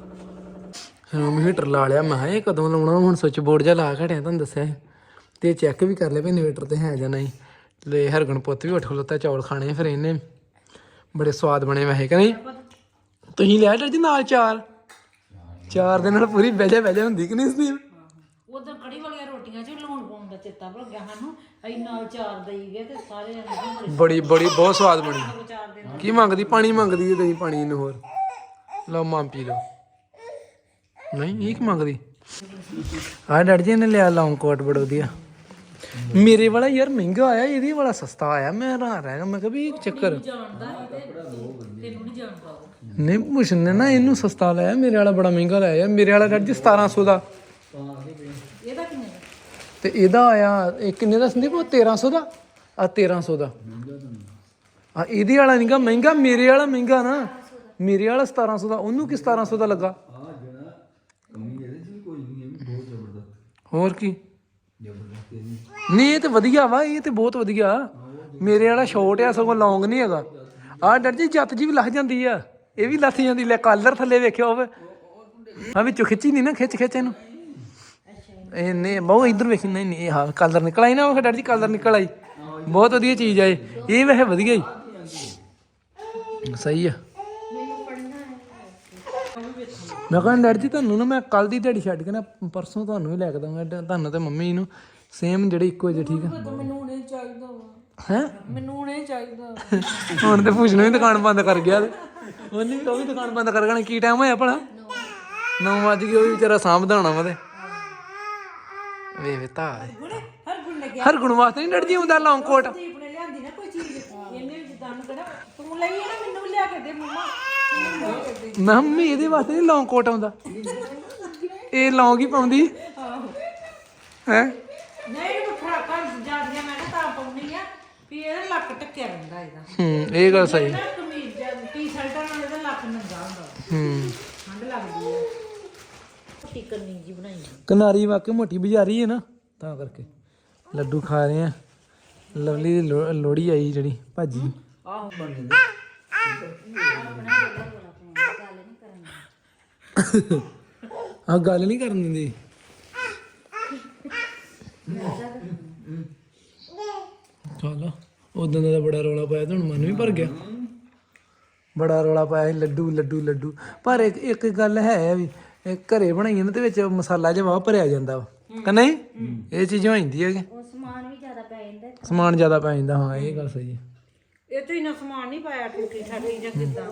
ਹਾਂ ਮੈਂ ਹੀਟਰ ਲਾ ਲਿਆ ਮੈਂ ਇਹ ਕਦੋਂ ਲਾਉਣਾ? ਹੁਣ ਸੁੱਚ ਬੋਰਡ ਜਿਹਾ ਲਾ ਘੜਿਆ ਤੁਹਾਨੂੰ ਦੱਸਿਆ। ਤੇ ਚੈੱਕ ਵੀ ਕਰ ਲਿਆ ਵੀ ਇਨਵੇਟਰ ਤੇ ਹੈ ਜਾਂ ਨਹੀਂ। ਤੇ ਹਰਗੁਣ ਪੁੱਤ ਵੀ ਉੱਠ ਖਲੋਤਾ ਚੌਲ ਖਾਣੇ ਫਿਰ ਇਹਨੇ। ਬੜੇ ਸਵਾਦ ਬਣੇ ਵੈਸੇ ਕਿ ਨਹੀਂ? ਤੁਸੀਂ ਲਿਆ ਡਰ ਜੀ ਨਾਲ ਚਾਰ? ਚਾਰ ਦੇ ਨਾਲ ਪੂਰੀ ਬਹਿਜਾ ਬਹਿਜਾ ਹੁੰਦੀ ਕਿ ਨਹੀਂ ਸੰਦੀਪ? ਉਧਰ ਕੜੀ ਵਾਲੀਆਂ ਰੋਟੀਆਂ 'ਚ ਲੂਣ ਪਾਉਣ ਦਾ ਚੇਤਾ ਭੁੱਲ ਗਿਆ ਸਾਨੂੰ। ਅਸੀਂ ਨਾਲ ਚਾਰ ਦਈ ਗਏ ਤੇ ਸਾਰੇ ਜਣੇ ਬੜੇ ਬੜੀ ਬਹੁਤ ਸਵਾਦ ਬਣੀ। ਕੀ ਮੰਗਦੀ? ਪਾਣੀ ਮੰਗਦੀ ਹੈ ਪਾਣੀ ਨੂੰ ਹੋਰ। ਲਓ ਮਾਂ ਪੀ ਲਓ। ਨਹੀਂ ਇਹ ਕੀ ਮੰਗਦੀ? ਆ ਡੈਡ ਜੀ ਨੇ ਲਿਆ ਲੌਂਗ ਕੋਟ ਬੜਾ ਵਧੀਆ। ਮੇਰੇ ਵਾਲਾ ਯਾਰ ਮਹਿੰਗਾ ਆਇਆ ਇਹਦੇ ਵਾਲਾ ਸਸਤਾ ਆਇਆ ਮੈਂ ਹੈਰਾਨ ਰਹਿ ਗਿਆ ਮੈਂ ਕਿਹਾ ਵੀ ਇਹ ਕੀ ਚੱਕਰ। ਨਹੀਂ ਮੁਸ਼ਨ ਨੇ ਨਾ ਇਹਨੂੰ ਸਸਤਾ ਲਾਇਆ ਮੇਰੇ ਵਾਲਾ ਬੜਾ ਮਹਿੰਗਾ ਲਾਇਆ ਮੇਰੇ ਵਾਲਾ ਡੈਡ ਜੀ 1700 ਦਾ। ਇਹਦਾ ਕਿੰਨੇ ਦਾ? ਤੇ ਇਹਦਾ ਆਇਆ ਇਹ ਕਿੰਨੇ ਦਾ ਸੰਦੀਪ ਉਹ 1300 ਦਾ? ਆ 1300 ਦਾ। ਆ ਇਹਦੇ ਵਾਲਾ ਨਹੀਂਗਾ ਮਹਿੰਗਾ ਮੇਰੇ ਵਾਲਾ ਮਹਿੰਗਾ ਨਾ। ਮੇਰੇ ਵਾਲਾ 1700 ਦਾ ਉਹਨੂੰ ਕਿ 1700 ਦਾ ਲੱਗਾ? ਹੋਰ ਕੀ? ਨਹੀਂ ਇਹ ਤੇ ਵਧੀਆ ਵਾ ਇਹ ਤੇ ਬਹੁਤ ਵਧੀਆ। ਮੇਰੇ ਵਾਲਾ ਸ਼ਾਰਟ ਆ ਸਗੋਂ ਲੌਂਗ ਨਹੀਂ ਹੈਗਾ। ਆਹ ਡਰ ਜੀ ਜੱਤ ਜੀ ਵੀ ਲੱਗ ਜਾਂਦੀ ਆ। ਇਹ ਵੀ ਲੱਥ ਜਾਂਦੀ ਲੈ ਕਾਲਰ ਥੱਲੇ ਵੇਖਿਓ ਹੋਵੇ ਆ ਵਿੱਚੋਂ ਖਿੱਚੀ ਨਹੀਂ ਨਾ ਖਿੱਚ ਖਿੱਚ ਇਹਨੂੰ। ਇਹ ਨੇ ਬਹੁ ਇਧਰ ਵੇਖੀ ਨਹੀਂ ਨਹੀਂ ਇਹ ਹਾਂ ਕਲਰ ਨਿਕਲ ਆਈ ਨਾ ਉਹ ਡੈਡੀ ਜੀ ਕਲਰ ਨਿਕਲ ਆਈ। ਬਹੁਤ ਵਧੀਆ ਚੀਜ਼ ਆ ਇਹ। ਇਹ ਵੈਸੇ ਵਧੀਆ ਹੀ। ਸਹੀ ਆ। ਮੈਂ ਕਹਿੰਦਾ ਡੈਡੀ ਜੀ ਤੁਹਾਨੂੰ ਨਾ ਮੈਂ ਕੱਲ ਦੀ ਦਿਹਾੜੀ ਛੱਡ ਕੇ ਨਾ ਪਰਸੋਂ ਤੁਹਾਨੂੰ ਹੀ ਲੈ ਕੇ ਦਵਾਂਗਾ ਤੁਹਾਨੂੰ ਤੇ ਮੰਮੀ ਨੂੰ ਸੇਮ ਜਿਹੜੇ ਇੱਕੋ ਜਿਹੇ ਠੀਕ ਆ? ਮੈਨੂੰ ਨਹੀਂ ਚਾਹੀਦਾ ਹੈ? ਮੈਨੂੰ ਨਹੀਂ ਚਾਹੀਦਾ ਹੁਣ ਤੇ ਨੇ ਵੀ ਦੁਕਾਨ ਬੰਦ ਕਰ ਗਿਆ ਤੇ। ਉਹਨੇ ਵੀ ਉਹ ਵੀ ਦੁਕਾਨ ਬੰਦ ਕਰ ਗਣਾ ਕੀ ਟਾਈਮ ਹੋਇਆ ਭਲਾ? 9 ਵਜ ਗਏ ਉਹ ਵੀ ਵਿਚਾਰਾ ਸਾਂਭਦਾ ਹੋਣਾ ਵਾ ਤੇ। ਵੇ ਵੇ ਤਾ ਹਰ ਗੁਣ ਲੱਗਿਆ। ਹਰ ਗੁਣ ਵਾਸਤੇ ਨਹੀਂ ਡਰਦੀ ਹੁੰਦਾ ਲੌਂਗ ਕੋਟ? ਨੇ ਲਿਆਂਦੀ ਨਾ ਕੋਈ ਚੀਜ਼। ਇਹਨੇ ਵੀ ਜਿੱਦਾਂ ਨੂੰ ਕਿਹੜਾ ਲਈ ਹੈ ਨਾ ਮੈਨੂੰ ਵੀ ਲਿਆ ਕੇ ਦੇ ਮੰਮਾ। ਮੈਨੂੰ ਲਿਆ ਕੇ ਦੇ ਮੈਂ ਮੰਮੀ ਇਹਦੇ ਵਾਸਤੇ ਨਹੀਂ ਲੌਂਗ ਕੋਟ ਆਉਂਦਾ। ਇਹ ਲੌਂਗ ਹੀ ਪਾਉਂਦੀ। ਹੈ? ਨਹੀਂ ਇਹ ਫਰਾਕਾਂ ਜਾਂਦੀਆਂ ਮੈਂ ਨਾ ਤਾਂ ਪਾਉਣੀ ਆ। ਵੀ ਇਹਦਾ ਲੱਕ ਟੱਕਿਆ ਰਹਿੰਦਾ ਇਹਦਾ। ਹੂੰ ਇਹ ਗੱਲ ਸਹੀ। ਨਾ ਕਮੀਜ਼ ਜਾਂ ਟੀ-ਸ਼ਰਟਾਂ ਨਾਲ ਇਹਦਾ ਲੱਕ ਨੰਗਾ ਹੁੰਦਾ। ਹੂੰ। ਠੰਡ ਲੱਗਦੀ ਹੈ ਟਿਕਨ ਨਹੀਂ ਜੀ ਬਣਾਈ ਕਨਾਰੀ ਵਾਕੇ ਮੋਟੀ ਬਜ਼ਾਰੀ ਹੈ ਨਾ ਤਾਂ ਕਰਕੇ। ਲੱਡੂ ਖਾ ਰਹੇ ਆ। ਲਵਲੀ ਦੀ ਲੋ- ਲੋਹੜੀ ਆਈ ਜਿਹੜੀ ਭਾਜੀ। ਆਹੋ। ਆ ਗੱਲ ਨਹੀਂ ਕਰਨ ਦਿੰਦੀ। ਚਲੋ ਉਦੋਂ ਦਾ ਤਾਂ ਬੜਾ ਰੌਲਾ ਪਾਇਆ ਤੇ ਹੁਣ ਮਨ ਵੀ ਭਰ ਗਿਆ। ਬੜਾ ਰੌਲਾ ਪਾਇਆ ਸੀ ਲੱਡੂ ਲੱਡੂ ਲੱਡੂ। ਪਰ ਇੱਕ ਇੱਕ ਗੱਲ ਹੈ ਵੀ ਇਹ ਘਰੇ ਬਣਾਈਏ ਨਾ ਤੇ ਵਿੱਚ ਮਸਾਲਾ ਜਿਹਾ ਵਾਹ ਭਰਿਆ ਜਾਂਦਾ ਵਾ। ਕਿ ਨਹੀਂ? ਇਹ ਚੀਜ਼ ਹੋ ਜਾਂਦੀ ਹੈ ਕਿ ਉਹ ਸਮਾਨ ਵੀ ਜ਼ਿਆਦਾ ਪੈ ਜਾਂਦਾ। ਸਮਾਨ ਜ਼ਿਆਦਾ ਪੈ ਜਾਂਦਾ ਹਾਂ ਇਹ ਗੱਲ ਸਹੀ ਹੈ। ਇਹ ਤੋਂ ਇਨਾ ਸਮਾਨ ਨਹੀਂ ਪਾਇਆ ਟੂਟੀ ਠਾਟੀ ਜਾਂ ਕਿਦਾਂ।